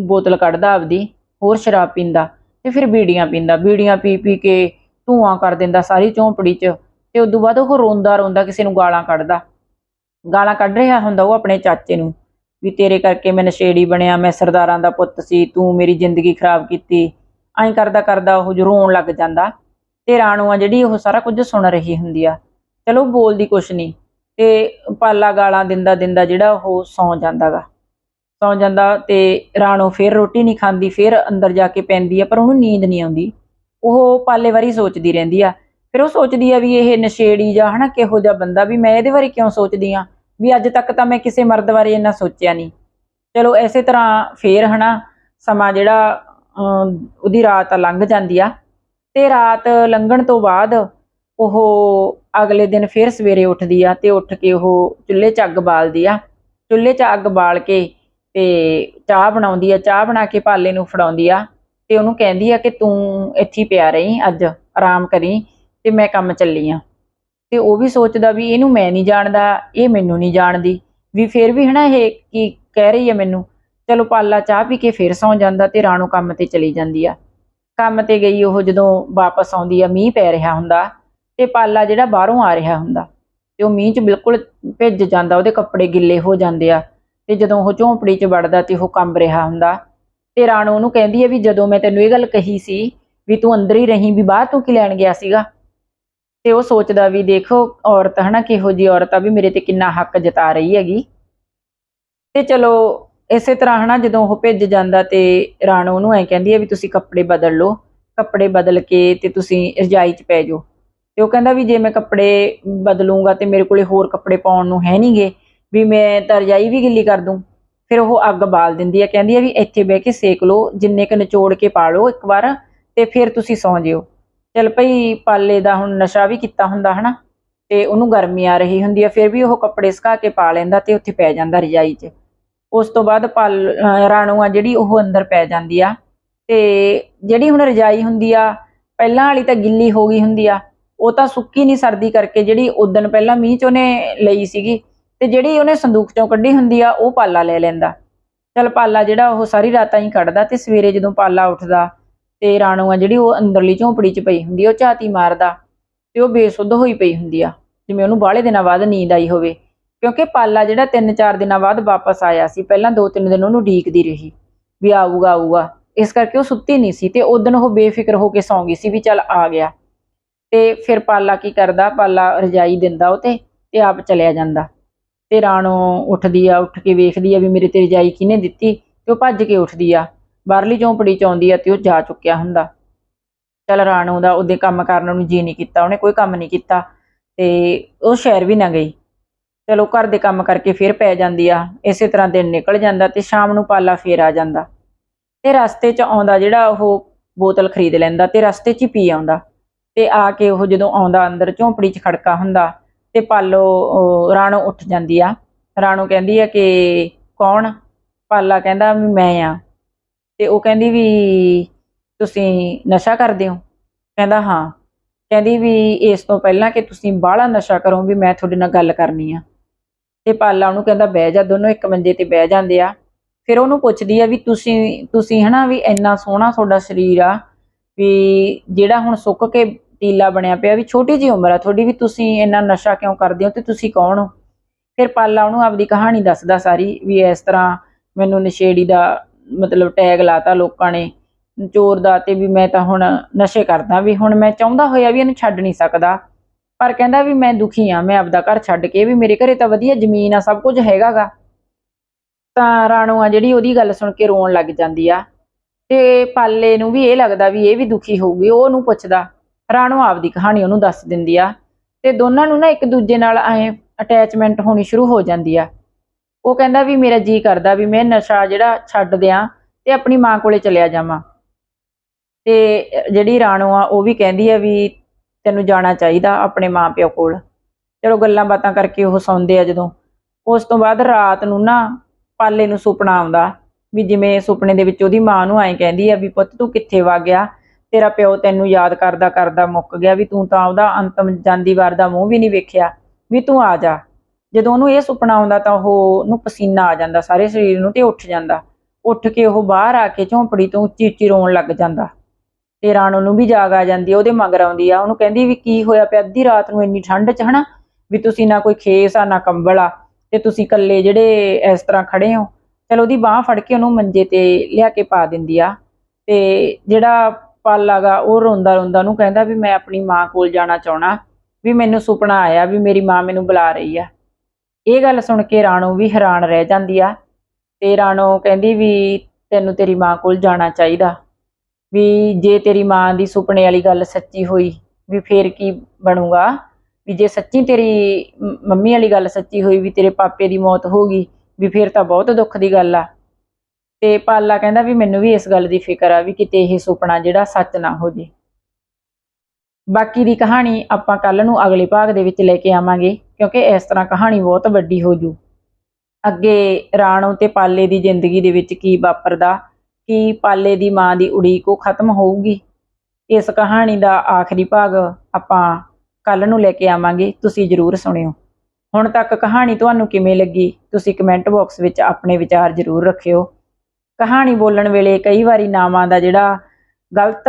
ਬੋਤਲ ਕੱਢਦਾ ਆਪਦੀ, ਹੋਰ ਸ਼ਰਾਬ ਪੀਂਦਾ ਤੇ ਫਿਰ ਬੀੜੀਆਂ ਪੀਂਦਾ। ਬੀੜੀਆਂ ਪੀ ਪੀ ਕੇ ਧੂਆਂ ਕਰ ਦਿੰਦਾ ਸਾਰੀ ਝੌਂਪੜੀ 'ਚ ਤੇ ਉਦੋਂ ਬਾਅਦ ਉਹ ਰੋਂਦਾ ਰੋਂਦਾ ਕਿਸੇ ਨੂੰ ਗਾਲਾਂ ਕੱਢਦਾ। ਗਾਲਾਂ ਕੱਢ ਰਿਹਾ ਹੁੰਦਾ ਉਹ ਆਪਣੇ ਚਾਚੇ ਨੂੰ। ਵੀ ਤੇਰੇ ਕਰਕੇ ਮੈਂ ਨਸ਼ੇੜੀ ਬਣਿਆ, ਮੈਂ ਸਰਦਾਰਾਂ ਦਾ ਪੁੱਤ ਸੀ, ਤੂੰ ਮੇਰੀ ਜ਼ਿੰਦਗੀ ਖਰਾਬ ਕੀਤੀ। ਐਂ ਕਰਦਾ ਕਰਦਾ ਉਹ ਰੋਣ ਲੱਗ ਜਾਂਦਾ। ਤੇ ਰਾਣੂ ਆ ਜਿਹੜੀ ਉਹ ਸਾਰਾ ਕੁਝ ਸੁਣ ਰਹੀ ਹੁੰਦੀ ਆ। ਚਲੋ ਬੋਲਦੀ ਕੁਛ ਨਹੀਂ ਤੇ ਪਾਲਾ ਗਾਲਾਂ ਦਿੰਦਾ ਦਿੰਦਾ ਜਿਹੜਾ ਉਹ ਸੌਂ ਜਾਂਦਾਗਾ। ਸੌਂ ਜਾਂਦਾ ਤੇ ਰਾਣੋ ਫੇਰ ਰੋਟੀ ਨਹੀਂ ਖਾਂਦੀ, ਫੇਰ ਅੰਦਰ ਜਾ ਕੇ ਪੈਂਦੀ ਆ, ਪਰ ਉਹਨੂੰ ਨੀਂਦ ਨਹੀਂ ਆਉਂਦੀ। ਉਹ ਪਾਲੇ ਵਾਰੀ ਸੋਚਦੀ ਰਹਿੰਦੀ ਆ। ਫਿਰ ਉਹ ਸੋਚਦੀ ਆ ਵੀ ਇਹ ਨਸ਼ੇੜੀ ਜਾਂ ਹਨਾ ਕਿਹੋ ਜਿਹਾ ਬੰਦਾ ਵੀ ਮੈਂ ਇਹਦੇ ਬਾਰੇ ਕਿਉਂ ਸੋਚਦੀ ਆ? ਵੀ ਅੱਜ ਤੱਕ ਤਾਂ ਮੈਂ ਕਿਸੇ ਮਰਦ ਬਾਰੇ ਇੰਨਾ ਸੋਚਿਆ ਨਹੀਂ। ਚਲੋ, ਐਸੇ ਤਰ੍ਹਾਂ ਫੇਰ ਹਨਾ, ਸਮਾਂ ਜਿਹੜਾ ਉਹਦੀ ਰਾਤ ਲੰਘ ਜਾਂਦੀ ਆ। ਤੇ ਰਾਤ ਲੰਘਣ ਤੋਂ ਬਾਅਦ ਉਹ ਅਗਲੇ ਦਿਨ ਫੇਰ ਸਵੇਰੇ ਉੱਠਦੀ ਆ ਤੇ ਉੱਠ ਕੇ ਉਹ ਚੁੱਲ੍ਹੇ 'ਚ ਅੱਗ ਬਾਲਦੀ ਆ। ਚੁੱਲ੍ਹੇ 'ਚ ਅੱਗ ਬਾਲ ਕੇ ਤੇ ਚਾਹ ਬਣਾਉਂਦੀ ਆ, ਚਾਹ ਬਣਾ ਕੇ ਪਾਲੇ ਨੂੰ ਫੜਾਉਂਦੀ ਆ ਤੇ ਉਹਨੂੰ ਕਹਿੰਦੀ ਆ ਕਿ ਤੂੰ ਇੱਥੇ ਪਿਆ ਰਹੀ, ਅੱਜ ਆਰਾਮ ਕਰੀ ਤੇ ਮੈਂ ਕੰਮ ਚੱਲੀ ਆ। ਤੇ ਉਹ ਵੀ ਸੋਚਦਾ ਵੀ ਇਹਨੂੰ ਮੈਂ ਨਹੀਂ ਜਾਣਦਾ, ਇਹ ਮੈਨੂੰ ਨਹੀਂ ਜਾਣਦੀ। ਵੀ ਫਿਰ ਵੀ ਹਨਾ ਇਹ ਕੀ ਕਹਿ ਰਹੀ ਹੈ ਮੈਨੂੰ, ਚਲੋ ਪਾਲਾ ਚਾਹ ਪੀ ਕੇ ਫਿਰ ਸੌਂ ਜਾਂਦਾ ਤੇ ਰਾਣੋ ਕੰਮ ਤੇ ਚਲੀ ਜਾਂਦੀ ਆ। ਕੰਮ ਤੇ ਗਈ ਉਹ ਜਦੋਂ ਵਾਪਸ ਆਉਂਦੀ ਆ, ਮੀਂਹ ਪੈ ਰਿਹਾ ਹੁੰਦਾ ਤੇ ਪਾਲਾ ਜਿਹੜਾ ਬਾਹਰੋਂ ਆ ਰਿਹਾ ਹੁੰਦਾ ਤੇ ਉਹ ਮੀਂਹ 'ਚ ਬਿਲਕੁਲ ਭਿੱਜ ਜਾਂਦਾ, ਉਹਦੇ ਕੱਪੜੇ ਗਿੱਲੇ ਹੋ ਜਾਂਦੇ ਆ ਤੇ ਜਦੋਂ ਉਹ ਝੌਂਪੜੀ 'ਚ ਵੜਦਾ ਤੇ ਉਹ ਕੰਬ ਰਿਹਾ ਹੁੰਦਾ ਤੇ ਰਾਣੋ ਉਹਨੂੰ ਕਹਿੰਦੀ ਹੈ ਵੀ ਜਦੋਂ ਮੈਂ ਤੈਨੂੰ ਇਹ ਗੱਲ ਕਹੀ ਸੀ ਵੀ ਤੂੰ ਅੰਦਰ ਹੀ ਰਹੀਂ ਵੀ ਬਾਹਰ ਤੂੰ ਕੀ ਲੈਣ ਗਿਆ ਸੀਗਾ? ਤੇ ਉਹ ਸੋਚਦਾ ਵੀ ਦੇਖੋ ਔਰਤ, ਹਨਾ, ਕਿਹੋ ਜੀ ਔਰਤ ਆ ਵੀ ਮੇਰੇ ਤੇ ਕਿੰਨਾ ਹੱਕ ਜਤਾ ਰਹੀ ਹੈਗੀ। ਤੇ ਚਲੋ, ਇਸੇ ਤਰ੍ਹਾਂ, ਹਨਾ, ਜਦੋਂ ਉਹ ਭਿੱਜ ਜਾਂਦਾ ਤੇ ਰਾਣੋ ਉਹਨੂੰ ਐ ਕਹਿੰਦੀ ਹੈ ਵੀ ਤੁਸੀਂ ਕੱਪੜੇ ਬਦਲ ਲਓ, ਕੱਪੜੇ ਬਦਲ ਕੇ ਤੇ ਤੁਸੀਂ ਰਜਾਈ 'ਚ ਪੈ ਜਾਓ। ਤੇ ਉਹ ਕਹਿੰਦਾ ਵੀ ਜੇ ਮੈਂ ਕੱਪੜੇ ਬਦਲੂੰਗਾ ਤੇ ਮੇਰੇ ਕੋਲੇ ਹੋਰ ਕੱਪੜੇ ਪਾਉਣ ਨੂੰ ਹੈ ਨਹੀਂਗੇ ਵੀ ਮੈਂ ਤਾਂ ਰਜਾਈ ਵੀ ਗਿੱਲੀ ਕਰ ਦੂੰ। ਫਿਰ ਉਹ ਅੱਗ ਬਾਲ ਦਿੰਦੀ ਹੈ, ਕਹਿੰਦੀ ਹੈ ਵੀ ਇੱਥੇ ਬਹਿ ਕੇ ਸੇਕ ਲਓ, ਜਿੰਨੇ ਕ ਨਿਚੋੜ ਕੇ ਪਾ ਲਓ ਇੱਕ ਵਾਰ ਤੇ ਫਿਰ ਤੁਸੀਂ ਸੌਂ ਜਿਓ। ਚਲ ਭਈ ਪਾਲੇ ਦਾ ਹੁਣ ਨਸ਼ਾ ਵੀ ਕੀਤਾ ਹੁੰਦਾ ਹਨਾ, ਤੇ ਉਹਨੂੰ ਗਰਮੀ ਆ ਰਹੀ ਹੁੰਦੀ ਆ, ਫਿਰ ਵੀ ਉਹ ਕੱਪੜੇ ਸੁਕਾ ਕੇ ਪਾ ਲੈਂਦਾ ਤੇ ਉੱਥੇ ਪੈ ਜਾਂਦਾ ਰਜਾਈ 'ਚ। ਉਸ ਤੋਂ ਬਾਅਦ ਪਾਲ ਰਾਣੂ ਆ ਜਿਹੜੀ ਉਹ ਅੰਦਰ ਪੈ ਜਾਂਦੀ ਆ, ਤੇ ਜਿਹੜੀ ਹੁਣ ਰਜਾਈ ਹੁੰਦੀ ਆ, ਪਹਿਲਾਂ ਵਾਲੀ ਤਾਂ ਗਿੱਲੀ ਹੋ ਗਈ ਹੁੰਦੀ ਆ, ਉਹ ਤਾਂ ਸੁੱਕੀ ਨਹੀਂ ਸਰਦੀ ਕਰਕੇ ਜਿਹੜੀ ਉਦਣ ਪਹਿਲਾਂ ਮੀਂਹ 'ਚ ਉਹਨੇ ਲਈ ਸੀਗੀ, ਤੇ ਜਿਹੜੀ ਉਹਨੇ ਸੰਦੂਕ 'ਚੋਂ ਕੱਢੀ ਹੁੰਦੀ ਆ, ਉਹ ਪਾਲਾ ਲੈ ਲੈਂਦਾ। ਚਲ ਪਾਲਾ ਜਿਹੜਾ ਉਹ ਸਾਰੀ ਰਾਤਾਂ ਹੀ ਕੱਢਦਾ ਤੇ ਸਵੇਰੇ ਜਦੋਂ ਪਾਲਾ ਉੱਠਦਾ ਤੇ ਰਾਣੋ ਆ ਜਿਹੜੀ ਉਹ ਅੰਦਰਲੀ ਝੌਂਪੜੀ 'ਚ ਪਈ ਹੁੰਦੀ ਆ, ਉਹ ਝਾਤੀ ਮਾਰਦਾ ਤੇ ਉਹ ਬੇਸੁੱਧ ਹੋਈ ਪਈ ਹੁੰਦੀ ਆ, ਜਿਵੇਂ ਉਹਨੂੰ ਬਾਹਲੇ ਦਿਨਾਂ ਬਾਅਦ ਨੀਂਦ ਆਈ ਹੋਵੇ। ਕਿਉਂਕਿ ਪਾਲਾ ਜਿਹੜਾ 3-4 ਦਿਨਾਂ ਬਾਅਦ ਵਾਪਸ ਆਇਆ ਸੀ, ਪਹਿਲਾਂ 2-3 ਦਿਨ ਉਹਨੂੰ ਢੀਕਦੀ ਰਹੀ ਵੀ ਆਊਗਾ ਆਊਗਾ। ਇਸ ਕਰਕੇ ਉਹ ਸੁੱਤੀ ਨਹੀਂ ਸੀ ਤੇ ਉਦੋਂ ਉਹ ਬੇਫਿਕਰ ਹੋ ਕੇ ਸੌਂ ਗਈ ਸੀ ਵੀ ਚੱਲ ਆ ਗਿਆ। ਤੇ ਫਿਰ ਪਾਲਾ ਕੀ ਕਰਦਾ, ਪਾਲਾ ਰਜਾਈ ਦਿੰਦਾ ਉਹ ਤੇ ਤੇ ਆਪ ਚਲਿਆ ਜਾਂਦਾ। ਤੇ ਰਾਣੋ ਉੱਠਦੀ ਆ, ਉੱਠ ਕੇ ਵੇਖਦੀ ਆ ਵੀ ਮੇਰੇ ਤੇ ਰਜਾਈ ਕਿਹਨੇ ਦਿੱਤੀ ਤੇ ਉਹ ਭੱਜ ਕੇ ਉੱਠਦੀ ਆ। ਬਾਹਰਲੀ ਝੌਂਪੜੀ ਚ ਆਉਂਦੀ ਆ ਤੇ ਉਹ ਜਾ ਚੁੱਕਿਆ ਹੁੰਦਾ। ਚੱਲ ਰਾਣੋ ਦਾ ਉਹਦੇ ਕੰਮ ਕਰਨ ਨੂੰ ਜੀ ਨਹੀਂ ਕੀਤਾ, ਉਹਨੇ ਕੋਈ ਕੰਮ ਨਹੀਂ ਕੀਤਾ ਤੇ ਉਹ ਸ਼ਹਿਰ ਵੀ ਨਾ ਗਈ। ਚਲੋ ਘਰ ਦੇ ਕੰਮ ਕਰਕੇ ਫਿਰ ਪੈ ਜਾਂਦੀ ਆ, ਇਸੇ ਤਰ੍ਹਾਂ ਦਿਨ ਨਿਕਲ ਜਾਂਦਾ ਤੇ ਸ਼ਾਮ ਨੂੰ ਪਾਲਾ ਫੇਰ ਆ ਜਾਂਦਾ। ਤੇ ਰਸਤੇ 'ਚ ਆਉਂਦਾ ਜਿਹੜਾ ਉਹ ਬੋਤਲ ਖਰੀਦ ਲੈਂਦਾ ਤੇ ਰਸਤੇ 'ਚ ਹੀ ਪੀ ਆਉਂਦਾ। ਤੇ ਆ ਕੇ ਉਹ ਜਦੋਂ ਆਉਂਦਾ ਅੰਦਰ ਝੌਂਪੜੀ 'ਚ ਖੜਕਾ ਹੁੰਦਾ ਤੇ ਪਾਲੋ, ਉਹ ਰਾਣੋ ਉੱਠ ਜਾਂਦੀ ਆ। ਰਾਣੋ ਕਹਿੰਦੀ ਆ ਕਿ ਕੌਣ? ਪਾਲਾ ਕਹਿੰਦਾ ਮੈਂ ਆ। ਤੇ ਉਹ ਕਹਿੰਦੀ ਵੀ ਤੁਸੀਂ ਨਸ਼ਾ ਕਰਦੇ ਹੋ? ਕਹਿੰਦਾ ਹਾਂ। ਕਹਿੰਦੀ ਵੀ ਇਸ ਤੋਂ ਪਹਿਲਾਂ ਕਿ ਤੁਸੀਂ ਬਾਹਲਾ ਨਸ਼ਾ ਕਰੋ ਵੀ ਮੈਂ ਤੁਹਾਡੇ ਨਾਲ ਗੱਲ ਕਰਨੀ ਆ। ਤੇ ਪਾਲਾ ਉਹਨੂੰ ਕਹਿੰਦਾ ਬਹਿ ਜਾ, ਦੋਨੋਂ ਇੱਕ ਮੰਜੇ ਤੇ ਬਹਿ ਜਾਂਦੇ ਆ। ਫਿਰ ਉਹਨੂੰ ਪੁੱਛਦੀ ਆ ਵੀ ਤੁਸੀਂ ਤੁਸੀਂ ਹਨਾ ਵੀ ਇੰਨਾ ਸੋਹਣਾ ਤੁਹਾਡਾ ਸਰੀਰ ਆ ਵੀ ਜਿਹੜਾ ਹੁਣ ਸੁੱਕ ਕੇ ਟੀਲਾ ਬਣਿਆ ਪਿਆ ਵੀ ਛੋਟੀ ਜੀ ਉਮਰ ਆ ਤੁਹਾਡੀ ਵੀ ਤੁਸੀਂ ਇੰਨਾ ਨਸ਼ਾ ਕਿਉਂ ਕਰਦੇ ਹੋ ਤੇ ਤੁਸੀਂ ਕੌਣ ਹੋ? ਫਿਰ ਪਾਲਾ ਉਹਨੂੰ ਆਪਦੀ ਕਹਾਣੀ ਦੱਸਦਾ ਸਾਰੀ ਵੀ ਇਸ ਤਰ੍ਹਾਂ ਮੈਨੂੰ ਨਸ਼ੇੜੀ ਦਾ ਮਤਲਬ ਟੈਗ ਲਾਤਾ ਲੋਕਾਂ ਨੇ, ਚੋਰ ਦਾ ਤੇ ਵੀ ਮੈਂ ਤਾਂ ਹੁਣ ਨਸ਼ੇ ਕਰਦਾ ਵੀ, ਹੁਣ ਮੈਂ ਚਾਹੁੰਦਾ ਹੋਇਆ ਵੀ ਇਹਨੂੰ ਛੱਡ ਨਹੀਂ ਸਕਦਾ। ਪਰ ਕਹਿੰਦਾ ਵੀ ਮੈਂ ਦੁਖੀ ਆ ਮੈਂ ਆਪਦਾ ਘਰ ਛੱਡ ਕੇ ਵੀ ਮੇਰੇ ਘਰੇ ਤਾਂ ਵਧੀਆ ਜ਼ਮੀਨ ਆ, ਸਭ ਕੁਝ ਹੈਗਾਗਾ। ਤਾਂ ਰਾਣੋ ਆ ਜਿਹੜੀ ਉਹਦੀ ਗੱਲ ਸੁਣ ਕੇ ਰੋਣ ਲੱਗ ਜਾਂਦੀ ਆ। ਤੇ ਪਾਲੇ ਨੂੰ ਵੀ ਇਹ ਲੱਗਦਾ ਵੀ ਇਹ ਵੀ ਦੁਖੀ ਹੋਊਗੀ, ਉਹ ਉਹਨੂੰ ਪੁੱਛਦਾ। ਰਾਣੋ ਆਪਦੀ ਕਹਾਣੀ ਉਹਨੂੰ ਦੱਸ ਦਿੰਦੀ ਆ। ਤੇ ਦੋਨਾਂ ਨੂੰ ਨਾ ਇੱਕ ਦੂਜੇ ਨਾਲ ਐ ਅਟੈਚਮੈਂਟ ਹੋਣੀ ਸ਼ੁਰੂ ਹੋ ਜਾਂਦੀ ਆ। ਉਹ ਕਹਿੰਦਾ ਵੀ ਮੇਰਾ ਜੀ ਕਰਦਾ ਵੀ ਮੈਂ ਨਸ਼ਾ ਜਿਹੜਾ ਛੱਡ ਦਿਆਂ ਤੇ ਆਪਣੀ ਮਾਂ ਕੋਲੇ ਚਲਿਆ ਜਾਵਾਂ। ਤੇ ਜਿਹੜੀ ਰਾਣੋ ਆ, ਉਹ ਵੀ ਕਹਿੰਦੀ ਆ ਵੀ ਤੈਨੂੰ ਜਾਣਾ ਚਾਹੀਦਾ ਆਪਣੇ ਮਾਂ ਪਿਓ ਕੋਲ। ਚਲੋ ਗੱਲਾਂ ਬਾਤਾਂ ਕਰਕੇ ਉਹ ਸੌਂਦੇ ਆ ਜਦੋਂ। ਉਸ ਤੋਂ ਬਾਅਦ ਰਾਤ ਨੂੰ ਨਾ ਪਾਲੇ ਨੂੰ ਸੁਪਨਾ ਆਉਂਦਾ ਵੀ ਜਿਵੇਂ ਸੁਪਨੇ ਦੇ ਵਿੱਚ ਉਹਦੀ ਮਾਂ ਨੂੰ ਐਂ ਕਹਿੰਦੀ ਆ ਵੀ ਪੁੱਤ ਤੂੰ ਕਿੱਥੇ ਵਗ ਗਿਆ? ਤੇਰਾ ਪਿਓ ਤੈਨੂੰ ਯਾਦ ਕਰਦਾ ਕਰਦਾ ਮੁੱਕ ਗਿਆ ਵੀ ਤੂੰ ਤਾਂ ਉਹਦਾ ਅੰਤਮ ਜਾਂਦੀ ਵਾਰ ਦਾ ਮੂੰਹ ਵੀ ਨਹੀਂ ਵੇਖਿਆ। ਵੀ ਤੂੰ ਆ ਜਾ। ਜਦੋਂ ਉਹਨੂੰ ਇਹ ਸੁਪਨਾ ਆਉਂਦਾ ਤਾਂ ਉਹ, ਉਹਨੂੰ ਪਸੀਨਾ ਆ ਜਾਂਦਾ ਸਾਰੇ ਸਰੀਰ ਨੂੰ ਤੇ ਉੱਠ ਜਾਂਦਾ। ਉੱਠ ਕੇ ਉਹ ਬਾਹਰ ਆ ਕੇ ਝੌਂਪੜੀ ਤੋਂ ਉੱਚੀ ਉੱਚੀ ਰੋਣ ਲੱਗ ਜਾਂਦਾ। ਤੇ ਰਾਣੋ ਨੂੰ ਵੀ ਜਾਗ ਆ ਜਾਂਦੀ, ਉਹਦੇ ਮਗਰ ਆਉਂਦੀ ਆ। ਉਹਨੂੰ ਕਹਿੰਦੀ ਵੀ ਕੀ ਹੋਇਆ ਪਿਆ? ਅੱਧੀ ਰਾਤ ਨੂੰ ਇੰਨੀ ਠੰਡ 'ਚ ਹਨਾ, ਵੀ ਤੁਸੀਂ ਨਾ ਕੋਈ ਖੇਸ ਆ, ਨਾ ਕੰਬਲ ਆ, ਤੇ ਤੁਸੀਂ ਇਕੱਲੇ ਜਿਹੜੇ ਇਸ ਤਰ੍ਹਾਂ ਖੜੇ ਹੋ। ਚਲ ਉਹਦੀ ਬਾਹ ਫੜ ਕੇ ਉਹਨੂੰ ਮੰਜੇ ਤੇ ਲਿਆ ਕੇ ਪਾ ਦਿੰਦੀ ਆ। ਤੇ ਜਿਹੜਾ ਪਾਲਾ ਗਾ ਉਹ ਰੋਂਦਾ ਰੋਂਦਾ ਉਹਨੂੰ ਕਹਿੰਦਾ ਵੀ ਮੈਂ ਆਪਣੀ ਮਾਂ ਕੋਲ ਜਾਣਾ ਚਾਹਣਾ ਵੀ ਮੈਨੂੰ ਸੁਪਨਾ ਆਇਆ ਵੀ ਮੇਰੀ ਮਾਂ ਮੈਨੂੰ ਬੁਲਾ ਰਹੀ ਆ। ਇਹ ਗੱਲ ਸੁਣ ਕੇ ਰਾਣੋ ਵੀ ਹੈਰਾਨ ਰਹਿ ਜਾਂਦੀ ਆ ਤੇ ਰਾਣੋ ਕਹਿੰਦੀ ਵੀ ਤੈਨੂੰ ਤੇਰੀ ਮਾਂ ਕੋਲ ਜਾਣਾ ਚਾਹੀਦਾ, ਵੀ ਜੇ ਤੇਰੀ ਮਾਂ ਦੀ ਸੁਪਨੇ ਵਾਲੀ ਗੱਲ ਸੱਚੀ ਹੋਈ, ਵੀ ਫੇਰ ਕੀ ਬਣੂਗਾ? ਵੀ ਜੇ ਸੱਚੀ ਤੇਰੀ ਮੰਮੀ ਵਾਲੀ ਗੱਲ ਸੱਚੀ ਹੋਈ, ਵੀ ਤੇਰੇ ਪਾਪੇ ਦੀ ਮੌਤ ਹੋ ਗਈ, ਵੀ ਫੇਰ ਤਾਂ ਬਹੁਤ ਦੁੱਖ ਦੀ ਗੱਲ ਆ। ਤੇ ਪਾਲਾ ਕਹਿੰਦਾ ਵੀ ਮੈਨੂੰ ਵੀ ਇਸ ਗੱਲ ਦੀ ਫਿਕਰ ਆ ਵੀ ਕਿਤੇ ਇਹ ਸੁਪਨਾ ਜਿਹੜਾ ਸੱਚ ਨਾ ਹੋ ਜੇ। ਬਾਕੀ ਦੀ ਕਹਾਣੀ ਆਪਾਂ ਕੱਲ ਨੂੰ ਅਗਲੇ ਭਾਗ ਦੇ ਵਿੱਚ ਲੈ ਕੇ ਆਵਾਂਗੇ, ਕਿਉਂਕਿ ਇਸ ਤਰ੍ਹਾਂ ਕਹਾਣੀ ਬਹੁਤ ਵੱਡੀ ਹੋ ਜੂ। ਅੱਗੇ ਰਾਣੋ ਤੇ ਪਾਲੇ ਦੀ ਜ਼ਿੰਦਗੀ ਦੇ ਵਿੱਚ ਕੀ ਵਾਪਰਦਾ, ਕੀ ਪਾਲੇ ਦੀ ਮਾਂ ਦੀ ਉਡੀਕ ਉਹ ਖਤਮ ਹੋਊਗੀ? ਇਸ ਕਹਾਣੀ ਦਾ ਆਖਰੀ ਭਾਗ ਆਪਾਂ ਕੱਲ ਨੂੰ ਲੈ ਕੇ ਆਵਾਂਗੇ, ਤੁਸੀਂ ਜਰੂਰ ਸੁਣਿਓ। ਹੁਣ ਤੱਕ ਕਹਾਣੀ ਤੁਹਾਨੂੰ ਕਿਵੇਂ ਲੱਗੀ, ਤੁਸੀਂ ਕਮੈਂਟ ਬਾਕਸ ਵਿੱਚ ਆਪਣੇ ਵਿਚਾਰ ਜਰੂਰ ਰੱਖਿਓ। ਕਹਾਣੀ ਬੋਲਣ ਵੇਲੇ ਕਈ ਵਾਰੀ ਨਾਵਾਂ ਦਾ ਜਿਹੜਾ ਗਲਤ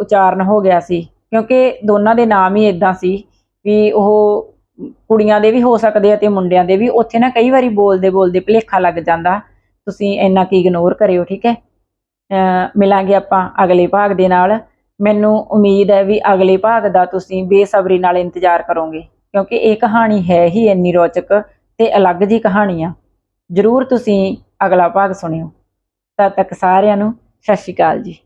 ਉਚਾਰਨ ਹੋ ਗਿਆ ਸੀ ਕਿਉਂਕਿ ਦੋਨਾਂ ਦੇ ਨਾਮ ਹੀ ਇਦਾਂ ਸੀ ਵੀ ਉਹ ਕੁੜੀਆਂ ਦੇ ਵੀ ਹੋ ਸਕਦੇ ਆ ਤੇ ਮੁੰਡਿਆਂ ਦੇ ਵੀ, ਉੱਥੇ ਨਾ ਕਈ ਵਾਰੀ ਬੋਲਦੇ ਬੋਲਦੇ ਭੁਲੇਖਾ ਲੱਗ ਜਾਂਦਾ। ਤੁਸੀਂ ਇੰਨਾ ਕੀ ਇਗਨੋਰ ਕਰਿਓ, ਠੀਕ ਹੈ? ਮਿਲਾਂਗੇ ਆਪਾਂ ਅਗਲੇ ਭਾਗ ਦੇ ਨਾਲ। ਮੈਨੂੰ ਉਮੀਦ ਹੈ ਵੀ ਅਗਲੇ ਭਾਗ ਦਾ ਤੁਸੀਂ ਬੇਸਬਰੀ ਨਾਲ ਇੰਤਜ਼ਾਰ ਕਰੋਗੇ, ਕਿਉਂਕਿ ਇਹ ਕਹਾਣੀ ਹੈ ਹੀ ਇੰਨੀ ਰੌਚਕ ਤੇ ਅਲੱਗ ਜੀ ਕਹਾਣੀ ਆ। ਜਰੂਰ ਤੁਸੀਂ ਅਗਲਾ ਭਾਗ ਸੁਣਿਓ। ਤਦ ਤੱਕ ਸਾਰਿਆਂ ਨੂੰ ਸਤਿ ਸ਼੍ਰੀ ਅਕਾਲ ਜੀ।